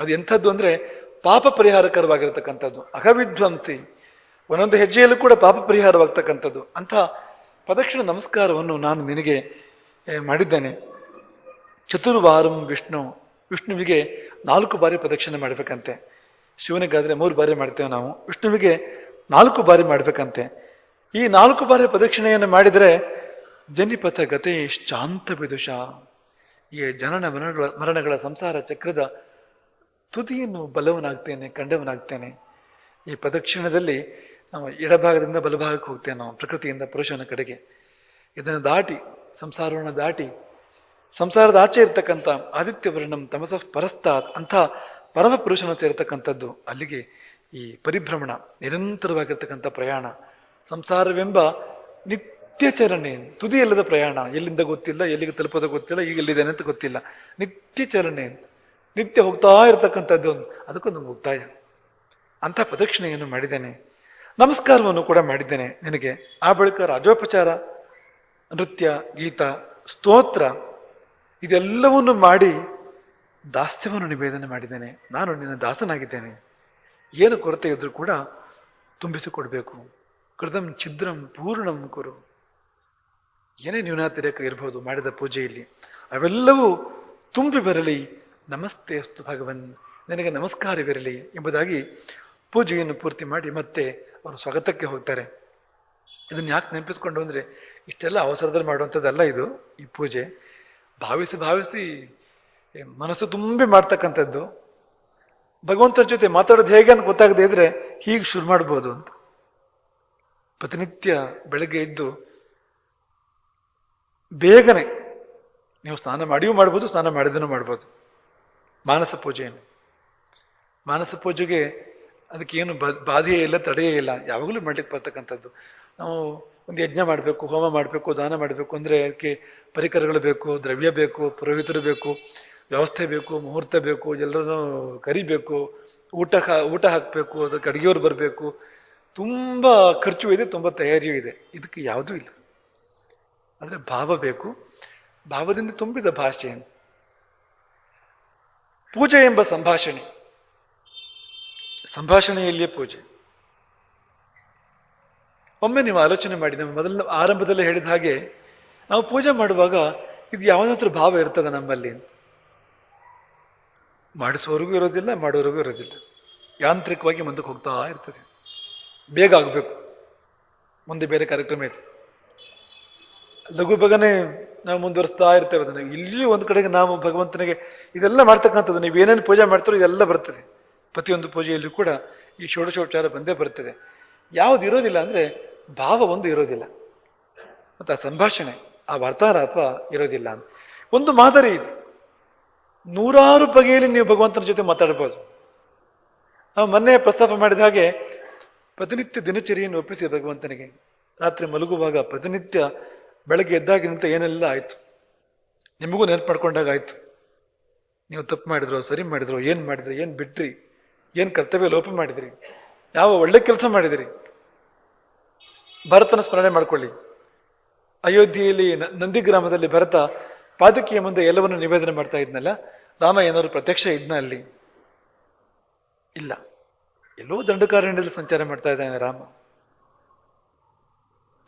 Speaker 1: ಅದು ಎಂಥದ್ದು ಅಂದರೆ ಪಾಪ ಪರಿಹಾರಕರವಾಗಿರತಕ್ಕಂಥದ್ದು. ಅಹವಿಧ್ವಂಸಿ. ಒಂದೊಂದು ಹೆಜ್ಜೆಯಲ್ಲೂ ಕೂಡ ಪಾಪ ಪರಿಹಾರವಾಗ್ತಕ್ಕಂಥದ್ದು. ಅಂಥ ಪ್ರದಕ್ಷಿಣ ನಮಸ್ಕಾರವನ್ನು ನಾನು ನಿನಗೆ ಮಾಡಿದ್ದೇನೆ. ಚತುರ್ವಾರಂ ವಿಷ್ಣು. ವಿಷ್ಣುವಿಗೆ ನಾಲ್ಕು ಬಾರಿ ಪ್ರದಕ್ಷಿಣೆ ಮಾಡಬೇಕಂತೆ. ಶಿವನಿಗಾದರೆ ಮೂರು ಬಾರಿ ಮಾಡ್ತೇವೆ ನಾವು. ವಿಷ್ಣುವಿಗೆ ನಾಲ್ಕು ಬಾರಿ ಮಾಡಬೇಕಂತೆ. ಈ ನಾಲ್ಕು ಬಾರಿ ಪ್ರದಕ್ಷಿಣೆಯನ್ನು ಮಾಡಿದರೆ ಜನಿಪಥ ಗತೆ ಶಾಂತ ವಿದುಷ. ಈ ಜನನ ಮರಣಗಳ ಮರಣಗಳ ಸಂಸಾರ ಚಕ್ರದ ತುದಿಯನ್ನು ಬಲವನಾಗ್ತೇನೆ, ಕಂಡವನಾಗ್ತೇನೆ. ಈ ಪ್ರದಕ್ಷಿಣದಲ್ಲಿ ನಾವು ಎಡಭಾಗದಿಂದ ಬಲಭಾಗಕ್ಕೆ ಹೋಗ್ತೇವೆ ನಾವು, ಪ್ರಕೃತಿಯಿಂದ ಪುರುಷನ ಕಡೆಗೆ. ಇದನ್ನು ದಾಟಿ, ಸಂಸಾರವನ್ನು ದಾಟಿ, ಸಂಸಾರದ ಆಚೆ ಇರ್ತಕ್ಕಂಥ ಆದಿತ್ಯ ವರ್ಣಂ ತಮಸಃ ಪರಸ್ತಾತ್ ಅಂಥ ಪರಮ ಪುರುಷನ ಸೇರ್ತಕ್ಕಂಥದ್ದು ಅಲ್ಲಿಗೆ ಈ ಪರಿಭ್ರಮಣ ನಿರಂತರವಾಗಿರ್ತಕ್ಕಂಥ ಪ್ರಯಾಣ. ಸಂಸಾರವೆಂಬ ನಿತ್ಯ ಚಲನೆ, ತುದಿಯಲ್ಲದ ಪ್ರಯಾಣ. ಎಲ್ಲಿಂದ ಗೊತ್ತಿಲ್ಲ, ಎಲ್ಲಿಗೆ ತಲುಪೋದು ಗೊತ್ತಿಲ್ಲ, ಈಗ ಎಲ್ಲಿದ್ದೇನೆ ಅಂತ ಗೊತ್ತಿಲ್ಲ. ನಿತ್ಯ ಚಲನೆ, ನಿತ್ಯ ಹೋಗ್ತಾ ಇರತಕ್ಕಂಥದ್ದು ಅದಕ್ಕೊಂದು ಮುಕ್ತಾಯ. ಅಂಥ ಪ್ರದಕ್ಷಿಣೆಯನ್ನು ಮಾಡಿದ್ದೇನೆ. ನಮಸ್ಕಾರವನ್ನು ಕೂಡ ಮಾಡಿದ್ದೇನೆ ನಿನಗೆ. ಆ ಬಳಿಕ ರಾಜೋಪಚಾರ, ನೃತ್ಯ, ಗೀತ, ಸ್ತೋತ್ರ, ಇದೆಲ್ಲವನ್ನು ಮಾಡಿ ದಾಸ್ಯವನ್ನು ನಿವೇದನೆ ಮಾಡಿದ್ದೇನೆ. ನಾನು ನಿನ್ನ ದಾಸನಾಗಿದ್ದೇನೆ. ಏನು ಕೊರತೆ ಇದ್ರೂ ಕೂಡ ತುಂಬಿಸಿಕೊಡ್ಬೇಕು. ಕೃತಂ ಛಿದ್ರಂ ಪೂರ್ಣಂ ಕುರು. ಏನೇ ನ್ಯೂನಾತಿರೇಕ ಇರಬಹುದು ಮಾಡಿದ ಪೂಜೆಯಲ್ಲಿ, ಅವೆಲ್ಲವೂ ತುಂಬಿ ಬರಲಿ, ನಮಸ್ತೆ ಅಸ್ತು ಭಗವನ್, ನಿನಗೆ ನಮಸ್ಕಾರವಿರಲಿ ಎಂಬುದಾಗಿ ಪೂಜೆಯನ್ನು ಪೂರ್ತಿ ಮಾಡಿ ಮತ್ತೆ ಅವರು ಸ್ವಾಗತಕ್ಕೆ ಹೋಗ್ತಾರೆ. ಇದನ್ನು ಯಾಕೆ ನೆನಪಿಸ್ಕೊಂಡು ಅಂದರೆ, ಇಷ್ಟೆಲ್ಲ ಅವಸರದಲ್ಲಿ ಮಾಡುವಂಥದ್ದಲ್ಲ ಇದು, ಈ ಪೂಜೆ. ಭಾವಿಸಿ ಭಾವಿಸಿ ಮನಸ್ಸು ತುಂಬಿ ಮಾಡ್ತಕ್ಕಂಥದ್ದು. ಭಗವಂತನ ಜೊತೆ ಮಾತಾಡೋದು ಹೇಗೆ ಅಂತ ಗೊತ್ತಾಗದೇ ಇದ್ರೆ ಹೀಗೆ ಶುರು ಮಾಡ್ಬೋದು ಅಂತ. ಪ್ರತಿನಿತ್ಯ ಬೆಳಗ್ಗೆ ಎದ್ದು ಬೇಗನೆ ನೀವು ಸ್ನಾನ ಮಾಡಿಯೂ ಮಾಡ್ಬೋದು, ಸ್ನಾನ ಮಾಡಿದನೂ ಮಾಡ್ಬೋದು. ಮಾನಸ ಪೂಜೆಯನ್ನು. ಮಾನಸ ಪೂಜೆಗೆ ಅದಕ್ಕೇನು ಬಾಧೆಯೇ ಇಲ್ಲ, ತಡೆಯೇ ಇಲ್ಲ. ಯಾವಾಗಲೂ ಮಾಡ್ಲಿಕ್ಕೆ ಬರ್ತಕ್ಕಂಥದ್ದು. ನಾವು ಒಂದು ಯಜ್ಞ ಮಾಡಬೇಕು, ಹೋಮ ಮಾಡಬೇಕು, ದಾನ ಮಾಡಬೇಕು ಅಂದರೆ ಅದಕ್ಕೆ ಪರಿಕರಗಳು ಬೇಕು, ದ್ರವ್ಯ ಬೇಕು, ಪುರೋಹಿತರು ಬೇಕು, ವ್ಯವಸ್ಥೆ ಬೇಕು, ಮುಹೂರ್ತ ಬೇಕು, ಎಲ್ಲರನ್ನೂ ಕರಿಬೇಕು, ಊಟ ಊಟ ಹಾಕಬೇಕು, ಅದಕ್ಕೆ ಅಡುಗೆಯವ್ರು ಬರಬೇಕು. ತುಂಬ ಖರ್ಚು ಇದೆ, ತುಂಬ ತಯಾರಿಯೂ ಇದೆ. ಇದಕ್ಕೆ ಯಾವುದೂ ಇಲ್ಲ. ಅಂದರೆ ಭಾವ ಬೇಕು. ಭಾವದಿಂದ ತುಂಬಿದ ಭಾಷೆ. ಪೂಜೆ ಎಂಬ ಸಂಭಾಷಣೆ. ಸಂಭಾಷಣೆಯಲ್ಲಿಯೇ ಪೂಜೆ. ಒಮ್ಮೆ ನೀವು ಆಲೋಚನೆ ಮಾಡಿ, ನಾವು ಮೊದಲ ಆರಂಭದಲ್ಲಿ ಹೇಳಿದ ಹಾಗೆ, ನಾವು ಪೂಜೆ ಮಾಡುವಾಗ ಇದು ಯಾವನತ್ರ ಭಾವ ಇರ್ತದೆ ನಮ್ಮಲ್ಲಿ? ಮಾಡಿಸೋರಿಗೂ ಇರೋದಿಲ್ಲ ಮಾಡೋರಿಗೂ ಇರೋದಿಲ್ಲ ಯಾಂತ್ರಿಕವಾಗಿ ಮುಂದಕ್ಕೆ ಹೋಗ್ತಾ ಇರ್ತದೆ. ಬೇಗ ಆಗಬೇಕು ಮುಂದೆ ಬೇರೆ ಕಾರ್ಯಕ್ರಮ ಇದೆ. ಲಘು ಬೇಗನೆ ನಾವು ಮುಂದುವರಿಸ್ತಾ ಇರ್ತೇವೆ ಅದನ್ನು. ಇಲ್ಲಿಯೂ ಒಂದು ಕಡೆಗೆ ನಾವು ಭಗವಂತನಿಗೆ ಇದೆಲ್ಲ ಮಾಡ್ತಕ್ಕಂಥದ್ದು, ನೀವು ಏನೇನು ಪೂಜೆ ಮಾಡ್ತಾರೋ ಇದೆಲ್ಲ ಬರ್ತದೆ. ಪ್ರತಿಯೊಂದು ಪೂಜೆಯಲ್ಲೂ ಕೂಡ ಈ ಷೋಡಶೋಪಚಾರ ಬಂದೇ ಬರ್ತದೆ. ಯಾವುದು ಇರೋದಿಲ್ಲ ಅಂದ್ರೆ ಭಾವ ಒಂದು ಇರೋದಿಲ್ಲ. ಮತ್ತು ಆ ಸಂಭಾಷಣೆ, ಆ ವಾರ್ತಾಲಾಪ ಇರೋದಿಲ್ಲ. ಒಂದು ಮಾದರಿ ಇದು. ನೂರಾರು ಬಗೆಯಲ್ಲಿ ನೀವು ಭಗವಂತನ ಜೊತೆ ಮಾತಾಡ್ಬೋದು. ನಾವು ಮೊನ್ನೆ ಪ್ರಸ್ತಾಪ ಮಾಡಿದ ಹಾಗೆ ಪ್ರತಿನಿತ್ಯ ದಿನಚರಿಯನ್ನು ಒಪ್ಪಿಸಿ ಭಗವಂತನಿಗೆ. ರಾತ್ರಿ ಮಲಗುವಾಗ ಪ್ರತಿನಿತ್ಯ ಬೆಳಗ್ಗೆ ಎದ್ದಾಗಿನಿಂದ ಏನೆಲ್ಲ ಆಯಿತು? ನಿಮಗೂ ನೆನಪು ಮಾಡ್ಕೊಂಡಾಗ ಆಯಿತು. ನೀವು ತಪ್ಪು ಮಾಡಿದ್ರು, ಸರಿ ಮಾಡಿದ್ರು, ಏನು ಮಾಡಿದ್ರಿ, ಏನು ಬಿಟ್ರಿ, ಏನು ಕರ್ತವ್ಯ ಲೋಪ ಮಾಡಿದ್ರಿ, ಯಾವ ಒಳ್ಳೆ ಕೆಲಸ ಮಾಡಿದಿರಿ? ಭರತನ ಸ್ಮರಣೆ ಮಾಡ್ಕೊಳ್ಳಿ. ಅಯೋಧ್ಯೆಯಲ್ಲಿ ನಂದಿ ಗ್ರಾಮದಲ್ಲಿ ಭರತ ಪಾದಕಿಯ ಮುಂದೆ ಎಲ್ಲವನ್ನು ನಿವೇದನೆ ಮಾಡ್ತಾ ಇದ್ನಲ್ಲ? ರಾಮ ಏನಾದ್ರು ಪ್ರತ್ಯಕ್ಷ ಇದ್ನ ಅಲ್ಲಿ? ಇಲ್ಲ. ಎಲ್ಲೋ ದಂಡಕಾರಣ್ಯದಲ್ಲಿ ಸಂಚಾರ ಮಾಡ್ತಾ ಇದ್ದಾನೆ ರಾಮ.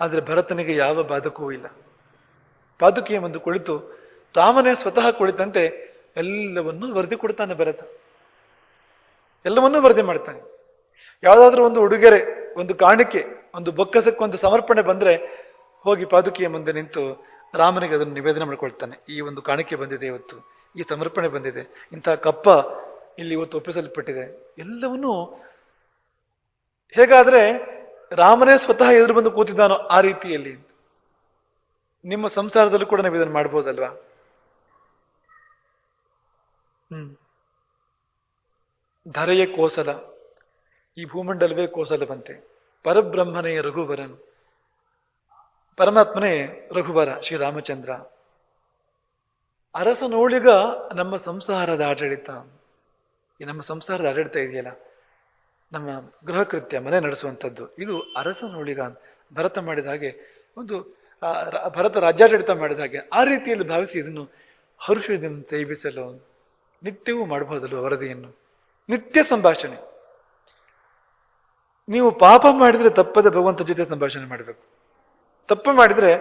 Speaker 1: ಆದರೆ ಭರತನಿಗೆ ಯಾವ ಬಾಧಕವೂ ಇಲ್ಲ. ಪಾದುಕೆಯ ಮುಂದೆ ಕುಳಿತು ರಾಮನೇ ಸ್ವತಃ ಕುಳಿತಂತೆ ಎಲ್ಲವನ್ನೂ ವರದಿ ಕೊಡ್ತಾನೆ ಭರತ. ಎಲ್ಲವನ್ನೂ ವರದಿ ಮಾಡ್ತಾನೆ. ಯಾವುದಾದ್ರೂ ಒಂದು ಉಡುಗೆರೆ, ಒಂದು ಕಾಣಿಕೆ, ಒಂದು ಬೊಕ್ಕಸಕ್ಕೆ ಒಂದು ಸಮರ್ಪಣೆ ಬಂದ್ರೆ ಹೋಗಿ ಪಾದುಕೆಯ ಮುಂದೆ ನಿಂತು ರಾಮನಿಗೆ ಅದನ್ನು ನಿವೇದನೆ ಮಾಡ್ಕೊಳ್ತಾನೆ. ಈ ಒಂದು ಕಾಣಿಕೆ ಬಂದಿದೆ ಇವತ್ತು, ಈ ಸಮರ್ಪಣೆ ಬಂದಿದೆ. ಇಂತಹ ಕಪ್ಪ ಇಲ್ಲಿ ಇವತ್ತು ಒಪ್ಪಿಸಲ್ಪಟ್ಟಿದೆ. ಎಲ್ಲವನ್ನೂ ಹೇಗಾದ್ರೆ ರಾಮನೇ ಸ್ವತಃ ಎದುರು ಬಂದು ಕೂತಿದ್ದಾನೋ ಆ ರೀತಿಯಲ್ಲಿ. ನಿಮ್ಮ ಸಂಸಾರದಲ್ಲೂ ಕೂಡ ನೀವು ಇದನ್ನು ಮಾಡ್ಬೋದಲ್ವಾ? ಹ್ಮ್. ಧರೆಯ ಕೋಸಲ, ಈ ಭೂಮಂಡಲವೇ ಕೋಸಲವಂತೆ. ಪರಬ್ರಹ್ಮನೇ ರಘುವರನ್ ಪರಮಾತ್ಮನೇ ರಘುವರ ಶ್ರೀರಾಮಚಂದ್ರ. ಅರಸನೋಳಿಗ ನಮ್ಮ ಸಂಸಾರದ ಆಡಳಿತ. ಈ ನಮ್ಮ ಸಂಸಾರದ ಆಡಳಿತ ಇದೆಯಲ್ಲ? ನಮ್ಮ ಗೃಹ ಕೃತ್ಯ ಮನೆ ನಡೆಸುವಂಥದ್ದು. ಇದು ಅರಸನೊಳಿಗ ಭರತ ಮಾಡಿದ ಹಾಗೆ ಒಂದು ಭರತ ರಾಜ್ಯಾಡಳಿತ ಮಾಡಿದ ಹಾಗೆ ಆ ರೀತಿಯಲ್ಲಿ ಭಾವಿಸಿ ಇದನ್ನು ಹರುಷದಿಂದ ಸೇವಿಸಲು ನಿತ್ಯವೂ ಮಾಡಬಹುದಲ್ವ ವರದಿಯನ್ನು? ನಿತ್ಯ ಸಂಭಾಷಣೆ. ನೀವು ಪಾಪ ಮಾಡಿದರೆ ತಪ್ಪದ ಭಗವಂತ ಜೊತೆ ಸಂಭಾಷಣೆ ಮಾಡಬೇಕು. ತಪ್ಪು ಮಾಡಿದರೆ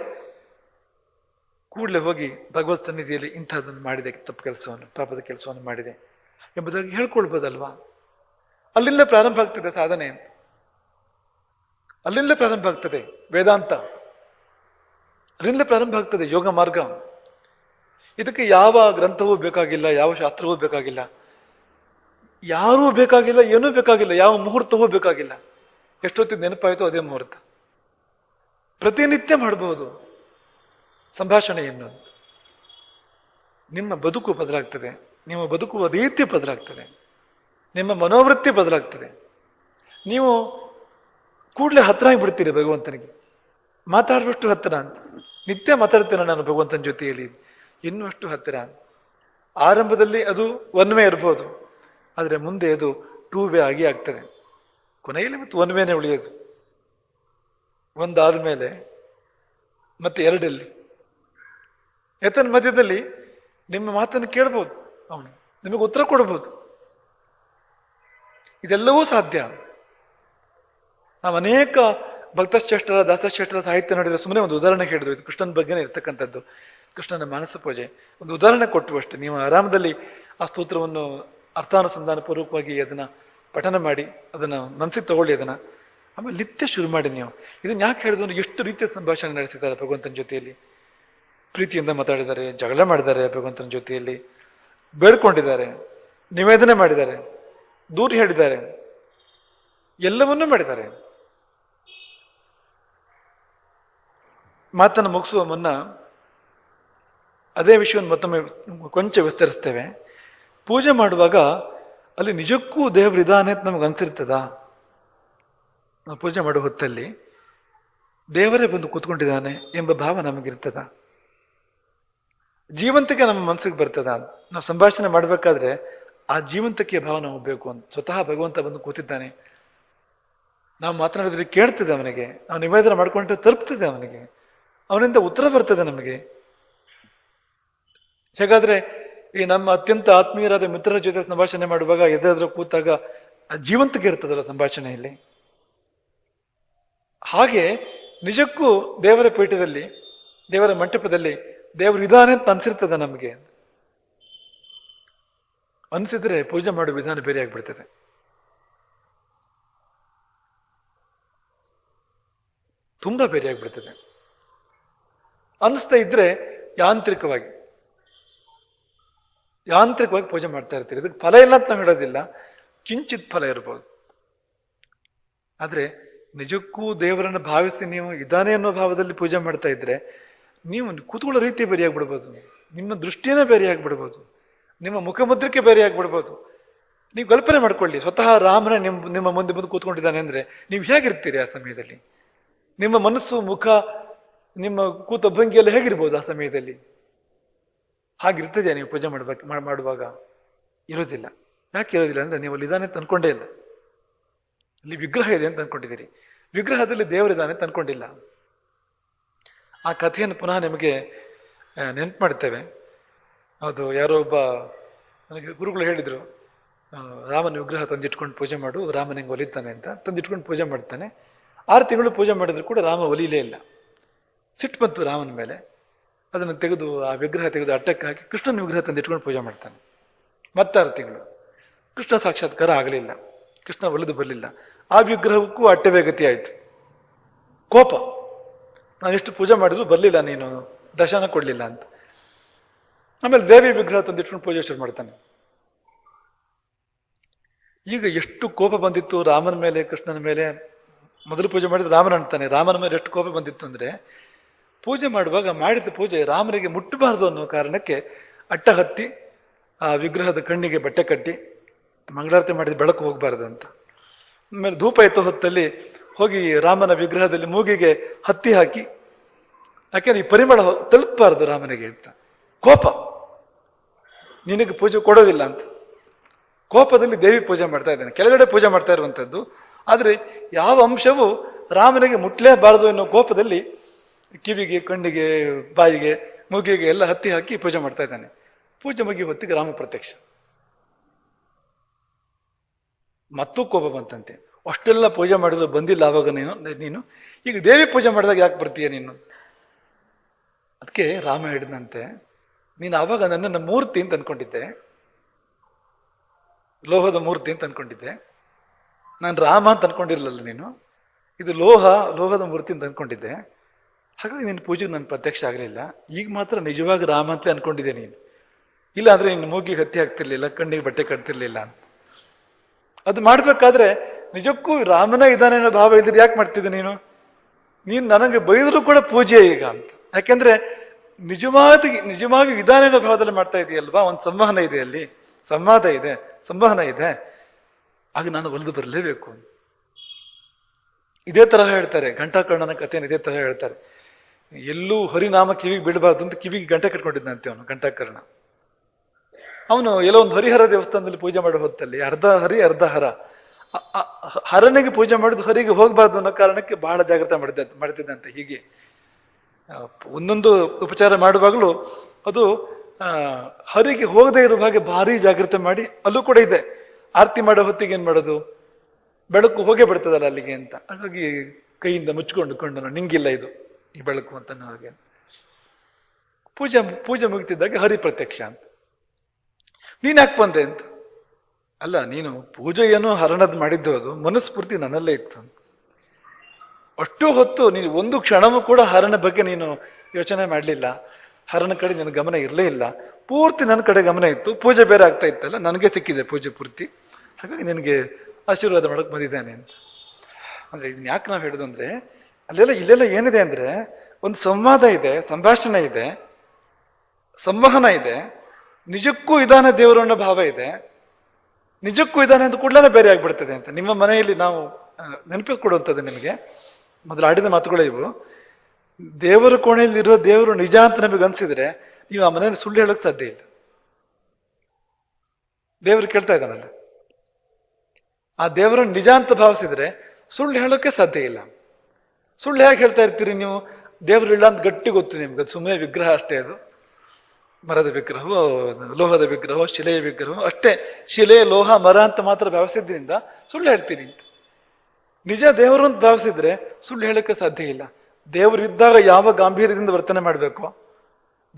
Speaker 1: ಕೂಡಲೇ ಹೋಗಿ ಭಗವತ್ ಸನ್ನಿಧಿಯಲ್ಲಿ ಇಂಥದ್ದನ್ನು ಮಾಡಿದೆ, ತಪ್ಪು ಕೆಲಸವನ್ನು, ಪಾಪದ ಕೆಲಸವನ್ನು ಮಾಡಿದೆ ಎಂಬುದಾಗಿ ಹೇಳ್ಕೊಳ್ಬೋದಲ್ವಾ? ಅಲ್ಲಿಂದ ಪ್ರಾರಂಭ ಆಗ್ತದೆ ಸಾಧನೆ. ಅಲ್ಲಿಂದ ಪ್ರಾರಂಭ ಆಗ್ತದೆ ವೇದಾಂತ. ಅಲ್ಲಿಂದ ಪ್ರಾರಂಭ ಆಗ್ತದೆ ಯೋಗ ಮಾರ್ಗ. ಇದಕ್ಕೆ ಯಾವ ಗ್ರಂಥವೂ ಬೇಕಾಗಿಲ್ಲ, ಯಾವ ಶಾಸ್ತ್ರವೂ ಬೇಕಾಗಿಲ್ಲ. ಯಾರೂ ಬೇಕಾಗಿಲ್ಲ, ಏನೂ ಬೇಕಾಗಿಲ್ಲ, ಯಾವ ಮುಹೂರ್ತವೂ ಬೇಕಾಗಿಲ್ಲ. ಎಷ್ಟೊತ್ತಿಗೆ ನೆನಪಾಯಿತು ಅದೇ ಮುಹೂರ್ತ. ಪ್ರತಿನಿತ್ಯ ಮಾಡಬಹುದು ಸಂಭಾಷಣೆಯನ್ನು. ನಿಮ್ಮ ಬದುಕು ಬದಲಾಗ್ತದೆ, ನಿಮ್ಮ ಬದುಕುವ ರೀತಿ ಬದಲಾಗ್ತದೆ. ನಿಮ್ಮ ಮನೋವೃತ್ತಿ ಬದಲಾಗ್ತದೆ. ನೀವು ಕೂಡಲೇ ಹತ್ತಿರ ಆಗಿಬಿಡ್ತೀರಿ ಭಗವಂತನಿಗೆ. ಮಾತಾಡುವಷ್ಟು ಹತ್ತಿರ ಅಂತ. ನಿತ್ಯ ಮಾತಾಡ್ತೇನೆ ನಾನು ಭಗವಂತನ ಜೊತೆಯಲ್ಲಿ. ಇನ್ನುವಷ್ಟು ಹತ್ತಿರ ಆರಂಭದಲ್ಲಿ ಅದು ಒನ್ ವೇ ಇರ್ಬೋದು. ಆದರೆ ಮುಂದೆ ಅದು ಟೂ ವೇ ಆಗಿ ಆಗ್ತದೆ. ಕೊನೆಯಲ್ಲಿ ಮತ್ತು ಒನ್ ವೇನೇ ಉಳಿಯೋದು. ಒಂದಾದ ಮೇಲೆ ಮತ್ತೆ ಎರಡಲ್ಲಿ. ಎತ್ತನ ಮಧ್ಯದಲ್ಲಿ ನಿಮ್ಮ ಮಾತನ್ನು ಕೇಳ್ಬೋದು. ಅವನು ನಿಮಗೆ ಉತ್ತರ ಕೊಡ್ಬೋದು. ಇದೆಲ್ಲವೂ ಸಾಧ್ಯ. ನಾವು ಅನೇಕ ಭಕ್ತಶ್ರೇಷ್ಠರ, ದಾಸಶ್ರೇಷ್ಠರ ಸಾಹಿತ್ಯ ನೋಡಿದ್ರೆ ಸುಮ್ಮನೆ ಒಂದು ಉದಾಹರಣೆ ಹೇಳಿದ್ರು ಇದು ಕೃಷ್ಣನ ಬಗ್ಗೆನೇ ಇರ್ತಕ್ಕಂಥದ್ದು, ಕೃಷ್ಣನ ಮಾನಸ ಪೂಜೆ. ಒಂದು ಉದಾಹರಣೆ ಕೊಟ್ಟು ಅಷ್ಟೇ. ನೀವು ಆರಾಮದಲ್ಲಿ ಆ ಸ್ತೋತ್ರವನ್ನು ಅರ್ಥಾನುಸಂಧಾನ ಪೂರ್ವಕವಾಗಿ ಅದನ್ನ ಪಠನ ಮಾಡಿ, ಅದನ್ನ ಮನಸ್ಸಿಗೆ ತಗೊಳ್ಳಿ ಅದನ್ನ. ಆಮೇಲೆ ನಿತ್ಯ ಶುರು ಮಾಡಿ ನೀವು. ಇದನ್ನು ಯಾಕೆ ಹೇಳಿದ್ರು ಎಷ್ಟು ರೀತಿಯ ಸಂಭಾಷಣೆ ನಡೆಸಿದ್ದಾರೆ ಭಗವಂತನ ಜೊತೆಯಲ್ಲಿ. ಪ್ರೀತಿಯಿಂದ ಮಾತಾಡಿದ್ದಾರೆ, ಜಗಳ ಮಾಡಿದ್ದಾರೆ ಭಗವಂತನ ಜೊತೆಯಲ್ಲಿ. ಬೇಡ್ಕೊಂಡಿದ್ದಾರೆ, ನಿವೇದನೆ ಮಾಡಿದ್ದಾರೆ. ದೂರ ಹೇಳಿದ್ದಾರೆ. ಎಲ್ಲವನ್ನೂ ಮಾಡಿದ್ದಾರೆ. ಮಾತನ್ನು ಮುಗಿಸುವ ಮುನ್ನ ಅದೇ ವಿಷಯವನ್ನು ಮತ್ತೊಮ್ಮೆ ಕೊಂಚ ವಿಸ್ತರಿಸ್ತೇವೆ. ಪೂಜೆ ಮಾಡುವಾಗ ಅಲ್ಲಿ ನಿಜಕ್ಕೂ ದೇವರಿದ್ದಾನೆ ಅಂತ ನಮ್ಗೆ ಅನ್ಸಿರ್ತದ? ನಾವು ಪೂಜೆ ಮಾಡುವ ಹೊತ್ತಲ್ಲಿ ದೇವರೇ ಬಂದು ಕೂತ್ಕೊಂಡಿದ್ದಾನೆ ಎಂಬ ಭಾವ ನಮಗಿರ್ತದ. ಜೀವಂತಿಕೆ ನಮ್ಮ ಮನಸ್ಸಿಗೆ ಬರ್ತದ. ನಾವು ಸಂಭಾಷಣೆ ಮಾಡಬೇಕಾದ್ರೆ ಆ ಜೀವಂತಕ್ಕೆ ಭಾವ ನಾವು ಹೋಗ್ಬೇಕು ಅಂತ, ಸ್ವತಃ ಭಗವಂತ ಬಂದು ಕೂತಿದ್ದಾನೆ. ನಾವು ಮಾತನಾಡಿದ್ರೆ ಕೇಳ್ತಿದ್ದೆ ಅವನಿಗೆ, ನಾವು ನಿವೇದನ ಮಾಡ್ಕೊಂಡ್ರೆ ತಲುಪ್ತಿದ್ದೆ ಅವನಿಗೆ, ಅವನಿಂದ ಉತ್ತರ ಬರ್ತದೆ ನಮಗೆ. ಹೇಗಾದ್ರೆ ಈ ನಮ್ಮ ಅತ್ಯಂತ ಆತ್ಮೀಯರಾದ ಮಿತ್ರರ ಜೊತೆ ಸಂಭಾಷಣೆ ಮಾಡುವಾಗ ಎದುರಾದ್ರೂ ಕೂತಾಗ ಆ ಜೀವಂತಕ್ಕೆ ಇರ್ತದಲ್ಲ ಸಂಭಾಷಣೆಯಲ್ಲಿ? ಹಾಗೆ ನಿಜಕ್ಕೂ ದೇವರ ಪೀಠದಲ್ಲಿ, ದೇವರ ಮಂಟಪದಲ್ಲಿ ದೇವರು ಇದಾನೆ ಅಂತ ಅನ್ಸಿರ್ತದೆ ನಮಗೆ. ಅನ್ಸಿದ್ರೆ ಪೂಜೆ ಮಾಡೋ ವಿಧಾನ ಬೇರೆ ಆಗ್ಬಿಡ್ತದೆ. ತುಂಬ ಬೇರೆ ಆಗ್ಬಿಡ್ತದೆ. ಅನಿಸ್ತಾ ಇದ್ರೆ ಯಾಂತ್ರಿಕವಾಗಿ. ಯಾಂತ್ರಿಕವಾಗಿ ಪೂಜೆ ಮಾಡ್ತಾ ಇರ್ತೀರಿ. ಇದಕ್ಕೆ ಫಲ ಇಲ್ಲ ಅಂತ ನಾವು ಹೇಳೋದಿಲ್ಲ. ಕಿಂಚಿತ್ ಫಲ ಇರ್ಬೋದು. ಆದ್ರೆ ನಿಜಕ್ಕೂ ದೇವರನ್ನು ಭಾವಿಸಿ ನೀವು ಇದ್ದಾನೆ ಅನ್ನೋ ಭಾವದಲ್ಲಿ ಪೂಜೆ ಮಾಡ್ತಾ ಇದ್ರೆ ನೀವು ಕೂತ್ಕೊಳ್ಳೋ ರೀತಿ ಬೇರೆ ಆಗ್ಬಿಡ್ಬೋದು. ನಿಮ್ಮ ದೃಷ್ಟಿಯೇ ಬೇರೆ ಆಗ್ಬಿಡ್ಬೋದು. ನಿಮ್ಮ ಮುಖಮುದ್ರಿಕೆ ಬೇರೆ ಬಿಡ್ಬೋದು ನೀವು ಕಲ್ಪನೆ ಮಾಡ್ಕೊಳ್ಳಿ, ಸ್ವತಃ ರಾಮನೇ ನಿಮ್ಮ ನಿಮ್ಮ ಮುಂದೆ ಬಂದು ಕೂತ್ಕೊಂಡಿದ್ದಾನೆ ಅಂದರೆ ನೀವು ಹೇಗಿರ್ತೀರಿ ಆ ಸಮಯದಲ್ಲಿ? ನಿಮ್ಮ ಮನಸ್ಸು, ಮುಖ, ನಿಮ್ಮ ಕೂತ ಭಂಗಿಯಲ್ಲಿ ಹೇಗಿರ್ಬೋದು ಆ ಸಮಯದಲ್ಲಿ? ಹಾಗಿರ್ತದೆ ನೀವು ಪೂಜೆ ಮಾಡ್ಬೇಕು ಮಾಡ್- ಮಾಡುವಾಗ? ಇರೋದಿಲ್ಲ ಯಾಕೆ ಇರೋದಿಲ್ಲ ಅಂದರೆ ನೀವು ಅಲ್ಲಿ ಇದಾನೆ ಅಂತ ಅನ್ಕೊಂಡೇ ಇಲ್ಲ. ಅಲ್ಲಿ ವಿಗ್ರಹ ಇದೆ ಅಂತ ಅನ್ಕೊಂಡಿದ್ದೀರಿ. ವಿಗ್ರಹದಲ್ಲಿ ದೇವರಿದ್ದಾನೆ ಅಂತ ಅನ್ಕೊಂಡಿಲ್ಲ. ಆ ಕಥೆಯನ್ನು ಪುನಃ ನಿಮಗೆ ನೆನಪು ಮಾಡ್ತೇವೆ. ಅದು ಯಾರೋ ಒಬ್ಬ ನನಗೆ ಗುರುಗಳು ಹೇಳಿದರು ರಾಮನ ವಿಗ್ರಹ ತಂದಿಟ್ಕೊಂಡು ಪೂಜೆ ಮಾಡು, ರಾಮನ ಹೆಂಗೆ ಒಲಿತಾನೆ ಅಂತ ತಂದಿಟ್ಕೊಂಡು ಪೂಜೆ ಮಾಡ್ತಾನೆ. ಆರು ತಿಂಗಳು ಪೂಜೆ ಮಾಡಿದ್ರು ಕೂಡ ರಾಮ ಒಲಿಲೇ ಇಲ್ಲ. ಸಿಟ್ಟು ಬಂತು ರಾಮನ ಮೇಲೆ. ಅದನ್ನು ತೆಗೆದು, ಆ ವಿಗ್ರಹ ತೆಗೆದು ಅಟ್ಟಕ್ಕೆ ಹಾಕಿ ಕೃಷ್ಣನ ವಿಗ್ರಹ ತಂದಿಟ್ಕೊಂಡು ಪೂಜೆ ಮಾಡ್ತಾನೆ. ಮತ್ತಾರು ತಿಂಗಳು. ಕೃಷ್ಣ ಸಾಕ್ಷಾತ್ಕಾರ ಆಗಲಿಲ್ಲ. ಕೃಷ್ಣ ಒಲಿದು ಬರಲಿಲ್ಲ. ಆ ವಿಗ್ರಹಕ್ಕೂ ಅಟ್ಟವೇ ಗತಿ ಆಯಿತು. ಕೋಪ. ನಾನು ಎಷ್ಟು ಪೂಜೆ ಮಾಡಿದ್ರು ಬರಲಿಲ್ಲ ನೀನು, ದರ್ಶನ ಕೊಡಲಿಲ್ಲ ಅಂತ. ಆಮೇಲೆ ದೇವಿ ವಿಗ್ರಹ ತಂದಿಟ್ಕೊಂಡು ಪೂಜೆ ಶುರು ಮಾಡ್ತಾನೆ. ಈಗ ಎಷ್ಟು ಕೋಪ ಬಂದಿತ್ತು ರಾಮನ ಮೇಲೆ, ಕೃಷ್ಣನ ಮೇಲೆ. ಮೊದಲು ಪೂಜೆ ಮಾಡಿದ ರಾಮನ ಅಂತಾನೆ. ರಾಮನ ಮೇಲೆ ಎಷ್ಟು ಕೋಪ ಬಂದಿತ್ತು ಅಂದ್ರೆ ಪೂಜೆ ಮಾಡುವಾಗ ಮಾಡಿದ ಪೂಜೆ ರಾಮನಿಗೆ ಮುಟ್ಟಬಾರದು ಅನ್ನೋ ಕಾರಣಕ್ಕೆ ಅಟ್ಟ ಹತ್ತಿ ಆ ವಿಗ್ರಹದ ಕಣ್ಣಿಗೆ ಬಟ್ಟೆ ಕಟ್ಟಿ ಮಂಗಳಾರತಿ ಮಾಡಿದ ಬೆಳಕು ಹೋಗಬಾರದು ಅಂತ. ಆಮೇಲೆ ಧೂಪ ಎತ್ತ ಹೊತ್ತಲ್ಲಿ ಹೋಗಿ ರಾಮನ ವಿಗ್ರಹದಲ್ಲಿ ಮೂಗಿಗೆ ಹತ್ತಿ ಹಾಕಿ, ಯಾಕೆಂದ್ರೆ ಈ ಪರಿಮಳ ತಲುಪಬಾರದು ರಾಮನಿಗೆ ಅಂತ. ಕೋಪ. ನಿನಗೆ ಪೂಜೆ ಕೊಡೋದಿಲ್ಲ ಅಂತ. ಕೋಪದಲ್ಲಿ ದೇವಿ ಪೂಜೆ ಮಾಡ್ತಾ ಇದ್ದಾನೆ. ಕೆಳಗಡೆ ಪೂಜೆ ಮಾಡ್ತಾ ಇರುವಂಥದ್ದು ಆದರೆ ಯಾವ ಅಂಶವು ರಾಮನಿಗೆ ಮುಟ್ಲೇಬಾರದು ಅನ್ನೋ ಕೋಪದಲ್ಲಿ ಕಿವಿಗೆ, ಕಣ್ಣಿಗೆ, ಬಾಯಿಗೆ, ಮೂಗಿಗೆ ಎಲ್ಲ ಹತ್ತಿ ಹಾಕಿ ಪೂಜೆ ಮಾಡ್ತಾ ಇದ್ದಾನೆ. ಪೂಜೆ ಮುಗಿ ಹೊತ್ತಿಗೆ ರಾಮ ಪ್ರತ್ಯಕ್ಷ. ಮತ್ತೂ ಕೋಪ ಬಂತಂತೆ. ಅಷ್ಟೆಲ್ಲ ಪೂಜೆ ಮಾಡಿದ್ರು ಬಂದಿಲ್ಲ ಆವಾಗ ನೀನು ನೀನು. ಈಗ ದೇವಿ ಪೂಜೆ ಮಾಡಿದಾಗ ಯಾಕೆ ಬರ್ತೀಯ ನೀನು? ಅದಕ್ಕೆ ರಾಮ ಹೇಳಿದಂತೆ ನೀನು ಆವಾಗ ನನ್ನನ್ನು ಮೂರ್ತಿ ಅಂತ ಅನ್ಕೊಂಡಿದ್ದೆ. ಲೋಹದ ಮೂರ್ತಿ ಅಂತ ಅನ್ಕೊಂಡಿದ್ದೆ. ನಾನು ರಾಮ ಅಂತ ಅನ್ಕೊಂಡಿರ್ಲಿಲ್ಲ ನೀನು. ಇದು ಲೋಹ, ಲೋಹದ ಮೂರ್ತಿ ಅಂತ ಅನ್ಕೊಂಡಿದ್ದೆ. ಹಾಗಾಗಿ ನಿನ್ನ ಪೂಜೆಗೆ ನಾನು ಪ್ರತ್ಯಕ್ಷ ಆಗಲಿಲ್ಲ. ಈಗ ಮಾತ್ರ ನಿಜವಾಗಿ ರಾಮ ಅಂತಲೇ ಅನ್ಕೊಂಡಿದ್ದೆ ನೀನು. ಇಲ್ಲ ಅಂದ್ರೆ ನಿನ್ನ ಮೂಗಿಗೆ ಹತ್ತಿ ಹಾಕ್ತಿರ್ಲಿಲ್ಲ, ಕಣ್ಣಿಗೆ ಬಟ್ಟೆ ಕಟ್ತಿರ್ಲಿಲ್ಲ ಅಂತ. ಅದು ಮಾಡಬೇಕಾದ್ರೆ ನಿಜಕ್ಕೂ ರಾಮನ ಇದ್ದಾನೆ ಅನ್ನೋ ಭಾವ ಇದ್ರೆ ಯಾಕೆ ಮಾಡ್ತಿದ್ದೆ ನೀನು? ನೀನು ನನಗೆ ಬೈದರೂ ಕೂಡ ಪೂಜೆ ಈಗ ಅಂತ. ಯಾಕೆಂದ್ರೆ ನಿಜವಾದ ನಿಜವಾಗಿ ವಿಧಾನ ಭಾವದಲ್ಲಿ ಮಾಡ್ತಾ ಇದೆಯಲ್ವಾ? ಒಂದು ಸಂವಹನ ಇದೆ ಅಲ್ಲಿ. ಸಂವಾದ ಇದೆ. ಸಂವಹನ ಇದೆ. ಆಗ ನಾನು ಒಲಿದು ಬರಲೇಬೇಕು. ಇದೇ ತರಹ ಹೇಳ್ತಾರೆ. ಘಂಟಾಕರ್ಣನ ಕಥೆಯನ್ನು ಇದೇ ತರಹ ಹೇಳ್ತಾರೆ. ಎಲ್ಲೂ ಹರಿನಾಮ ಕಿವಿಗೆ ಬೀಳಬಾರ್ದು ಅಂತ ಕಿವಿಗೆ ಗಂಟೆ ಕಟ್ಕೊಂಡಿದ್ದಂತೆ ಅವನು, ಘಂಟಾಕರ್ಣ. ಅವನು ಎಲ್ಲೋ ಒಂದು ಹರಿಹರ ದೇವಸ್ಥಾನದಲ್ಲಿ ಪೂಜೆ ಮಾಡಿ ಹೋದಲ್ಲಿ ಅರ್ಧ ಹರಿ, ಅರ್ಧ ಹರ. ಹರನಿಗೆ ಪೂಜೆ ಮಾಡಿದ್ದು ಹರಿಗೆ ಹೋಗಬಾರ್ದು ಅನ್ನೋ ಕಾರಣಕ್ಕೆ ಬಹಳ ಜಾಗ್ರತೆ ಮಾಡಿದ್ದ ಮಾಡ್ತಿದ್ದಂತೆ ಹೀಗೆ. ಒಂದೊಂದು ಉಪಚಾರ ಮಾಡುವಾಗಲೂ ಅದು ಹರಿಗೆ ಹೋಗದೆ ಇರುವ ಹಾಗೆ ಭಾರಿ ಜಾಗ್ರತೆ ಮಾಡಿ ಅಲ್ಲೂ ಕೂಡ ಇದೆ. ಆರತಿ ಮಾಡೋ ಹೊತ್ತಿಗೆ ಏನು ಮಾಡೋದು? ಬೆಳಕು ಹೋಗೇ ಬಿಡ್ತದಲ್ಲ ಅಲ್ಲಿಗೆ ಅಂತ. ಹಾಗಾಗಿ ಕೈಯಿಂದ ಮುಚ್ಕೊಂಡು ಕೊಂಡು ನಿಂಗಿಲ್ಲ ಇದು, ಈ ಬೆಳಕು ಅಂತ ಹಾಗೆ. ಪೂಜೆ ಪೂಜೆ ಮುಗಿತಿದ್ದಾಗ ಹರಿ ಪ್ರತ್ಯಕ್ಷ ಅಂತ. ನೀನ್ ಯಾಕೆ ಬಂದೆ ಅಂತ? ಅಲ್ಲ, ನೀನು ಪೂಜೆಯನ್ನು ಹರಣದ್ ಮಾಡಿದ್ದು ಅದು. ಮನಸ್ಫೂರ್ತಿ ನನ್ನಲ್ಲೇ ಇತ್ತು ಅಷ್ಟು ಹೊತ್ತು ನೀನು ಒಂದು ಕ್ಷಣವೂ ಕೂಡ ಹರನ ಬಗ್ಗೆ ನೀನು ಯೋಚನೆ ಮಾಡಲಿಲ್ಲ. ಹರನ ಕಡೆ ನಿನ್ನ ಗಮನ ಇರಲೇ ಇಲ್ಲ. ಪೂರ್ತಿ ನನ್ನ ಕಡೆ ಗಮನ ಇತ್ತು. ಪೂಜೆ ಬೇರೆ ಆಗ್ತಾ ಇತ್ತಲ್ಲ, ನನಗೆ ಸಿಕ್ಕಿದೆ ಪೂಜೆ ಪೂರ್ತಿ. ಹಾಗಾಗಿ ನಿನಗೆ ಆಶೀರ್ವಾದ ಮಾಡೋಕೆ ಬಂದಿದ್ದಾನೆ ಅಂತ. ಅಂದರೆ ಇದನ್ನ ಯಾಕೆ ನಾವು ಹೇಳೋದು ಅಂದರೆ, ಅಲ್ಲೆಲ್ಲ ಇಲ್ಲೆಲ್ಲ ಏನಿದೆ ಅಂದರೆ, ಒಂದು ಸಂವಾದ ಇದೆ, ಸಂಭಾಷಣೆ ಇದೆ, ಸಂವಹನ ಇದೆ. ನಿಜಕ್ಕೂ ಇದಾನೆ ದೇವರು ಅನ್ನೋ ಭಾವ ಇದೆ. ನಿಜಕ್ಕೂ ಇದಾನೆ ಅಂತ ಕೂಡಲೇ ಬೇರೆ ಆಗಿಬಿಡ್ತದೆ ಅಂತ. ನಿಮ್ಮ ಮನೆಯಲ್ಲಿ ನಾವು ನೆನಪಿಸ್ಕೊಡುವಂಥದ್ದು ನಿಮಗೆ. ಮೊದಲು ಆಡಿದ ಮಾತುಗಳೇ ಇವು. ದೇವರ ಕೋಣೆಯಲ್ಲಿರೋ ದೇವರು ನಿಜ ಅಂತ ನಮಗೆ ಅನ್ಸಿದ್ರೆ ನೀವು ಆ ಮನೆಯಲ್ಲಿ ಸುಳ್ಳು ಹೇಳಕ್ ಸಾಧ್ಯ ಇಲ್ಲ. ದೇವರು ಕೇಳ್ತಾ ಇದ್ದಾನಲ್ಲ. ಆ ದೇವರನ್ನು ನಿಜ ಅಂತ ಭಾವಿಸಿದ್ರೆ ಸುಳ್ಳು ಹೇಳೋಕೆ ಸಾಧ್ಯ ಇಲ್ಲ. ಸುಳ್ಳು ಹೇಗೆ ಹೇಳ್ತಾ ಇರ್ತೀರಿ ನೀವು? ದೇವರು ಇಲ್ಲ ಅಂತ ಗಟ್ಟಿ ಗೊತ್ತು ನಿಮ್ಗೆ. ಸುಮ್ಮನೆ ವಿಗ್ರಹ ಅಷ್ಟೇ ಅದು. ಮರದ ವಿಗ್ರಹವೋ, ಲೋಹದ ವಿಗ್ರಹವೋ, ಶಿಲೆಯ ವಿಗ್ರಹವೋ, ಅಷ್ಟೇ. ಶಿಲೆ, ಲೋಹ, ಮರ ಅಂತ ಮಾತ್ರ ಭಾವಿಸಿದ್ರಿಂದ ಸುಳ್ಳು ಹೇಳ್ತೀರಿ ಅಂತ. ನಿಜ ದೇವರು ಅಂತ ಭಾವಿಸಿದ್ರೆ ಸುಳ್ಳು ಹೇಳಕ್ಕೆ ಸಾಧ್ಯ ಇಲ್ಲ. ದೇವರಿದ್ದಾಗ ಯಾವ ಗಾಂಭೀರ್ಯದಿಂದ ವರ್ತನೆ ಮಾಡಬೇಕು?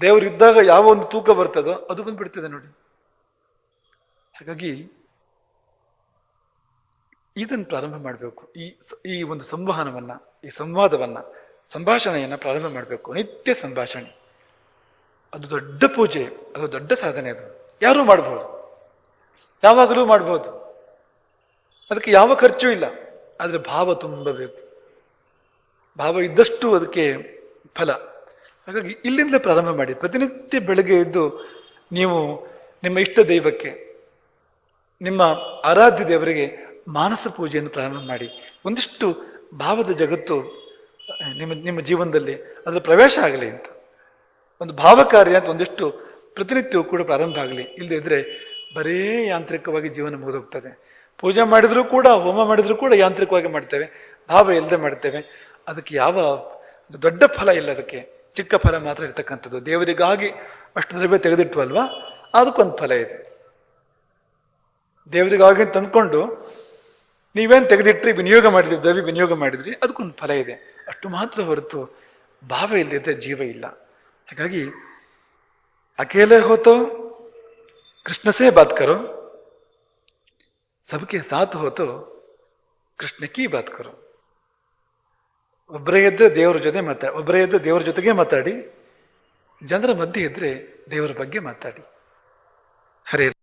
Speaker 1: ದೇವರಿದ್ದಾಗ ಯಾವ ಒಂದು ತೂಕ ಬರ್ತದೋ ಅದು ಬಂದ್ಬಿಡ್ತದೆ ನೋಡಿ. ಹಾಗಾಗಿ ಇದನ್ನು ಪ್ರಾರಂಭ ಮಾಡಬೇಕು. ಈ ಈ ಒಂದು ಸಂವಹನವನ್ನ, ಈ ಸಂವಾದವನ್ನ, ಸಂಭಾಷಣೆಯನ್ನ ಪ್ರಾರಂಭ ಮಾಡಬೇಕು. ನಿತ್ಯ ಸಂಭಾಷಣೆ. ಅದು ದೊಡ್ಡ ಪೂಜೆ, ಅದು ದೊಡ್ಡ ಸಾಧನೆ ಅದು. ಯಾರೂ ಮಾಡ್ಬೋದು. ಯಾವಾಗಲೂ ಮಾಡ್ಬೋದು. ಅದಕ್ಕೆ ಯಾವ ಖರ್ಚು ಇಲ್ಲ. ಆದರೆ ಭಾವ ತುಂಬ ಬೇಕು. ಭಾವ ಇದ್ದಷ್ಟು ಅದಕ್ಕೆ ಫಲ. ಹಾಗಾಗಿ ಇಲ್ಲಿಂದಲೇ ಪ್ರಾರಂಭ ಮಾಡಿ. ಪ್ರತಿನಿತ್ಯ ಬೆಳಗ್ಗೆ ಎದ್ದು ನೀವು ನಿಮ್ಮ ಇಷ್ಟ ದೈವಕ್ಕೆ, ನಿಮ್ಮ ಆರಾಧ್ಯ ದೇವರಿಗೆ ಮಾನಸ ಪೂಜೆಯನ್ನು ಪ್ರಾರಂಭ ಮಾಡಿ. ಒಂದಿಷ್ಟು ಭಾವದ ಜಗತ್ತು ನಿಮ್ಮ ನಿಮ್ಮ ಜೀವನದಲ್ಲಿ ಅದರ ಪ್ರವೇಶ ಆಗಲಿ ಅಂತ. ಒಂದು ಭಾವಕಾರ್ಯ ಅಂತ ಒಂದಿಷ್ಟು ಪ್ರತಿನಿತ್ಯವೂ ಕೂಡ ಪ್ರಾರಂಭ ಆಗಲಿ. ಇಲ್ಲದೇ ಇದ್ದರೆ ಬರೇ ಯಾಂತ್ರಿಕವಾಗಿ ಜೀವನ ಮುಗಿದೋಗ್ತದೆ. ಪೂಜೆ ಮಾಡಿದರೂ ಕೂಡ, ಹೋಮ ಮಾಡಿದರೂ ಕೂಡ ಯಾಂತ್ರಿಕವಾಗಿ ಮಾಡ್ತೇವೆ. ಭಾವ ಇಲ್ಲದೆ ಮಾಡ್ತೇವೆ. ಅದಕ್ಕೆ ಯಾವ ದೊಡ್ಡ ಫಲ ಇಲ್ಲ ಅದಕ್ಕೆ. ಚಿಕ್ಕ ಫಲ ಮಾತ್ರ ಇರ್ತಕ್ಕಂಥದ್ದು. ದೇವರಿಗಾಗಿ ಅಷ್ಟು ದ್ರವ್ಯ ತೆಗೆದಿಟ್ವಲ್ವಾ? ಅದಕ್ಕೊಂದು ಫಲ ಇದೆ. ದೇವರಿಗಾಗಿ ತಂದ್ಕೊಂಡು, ನೀವೇನು ತೆಗೆದಿಟ್ರಿ, ವಿನಿಯೋಗ ಮಾಡಿದ್ರಿ, ದ್ರವ್ಯ ವಿನಿಯೋಗ ಮಾಡಿದ್ರಿ, ಅದಕ್ಕೊಂದು ಫಲ ಇದೆ. ಅಷ್ಟು ಮಾತ್ರ ಹೊರತು ಭಾವ ಇಲ್ಲದಿದ್ದರೆ ಜೀವ ಇಲ್ಲ. ಹಾಗಾಗಿ ಅಕೇಲೆ ಹೋತೋ ಕೃಷ್ಣ ಸೇ ಸಬ್ಕೆ तो ಹೋತೋ ಕೃಷ್ಣ ಕೀ ಬಾತ್ ಕರೋ. ಒಬ್ಬರೇ ಇದ್ದರೆ ದೇವರ ಜೊತೆ ಮಾತಾಡಿ, ಒಬ್ಬರೇ ಇದ್ದರೆ ದೇವರ ಜೊತೆಗೆ ಮಾತಾಡಿ, ಜನರ ಮಧ್ಯೆ ಇದ್ದರೆ ದೇವರ ಬಗ್ಗೆ ಮಾತಾಡಿ. ಹರೇ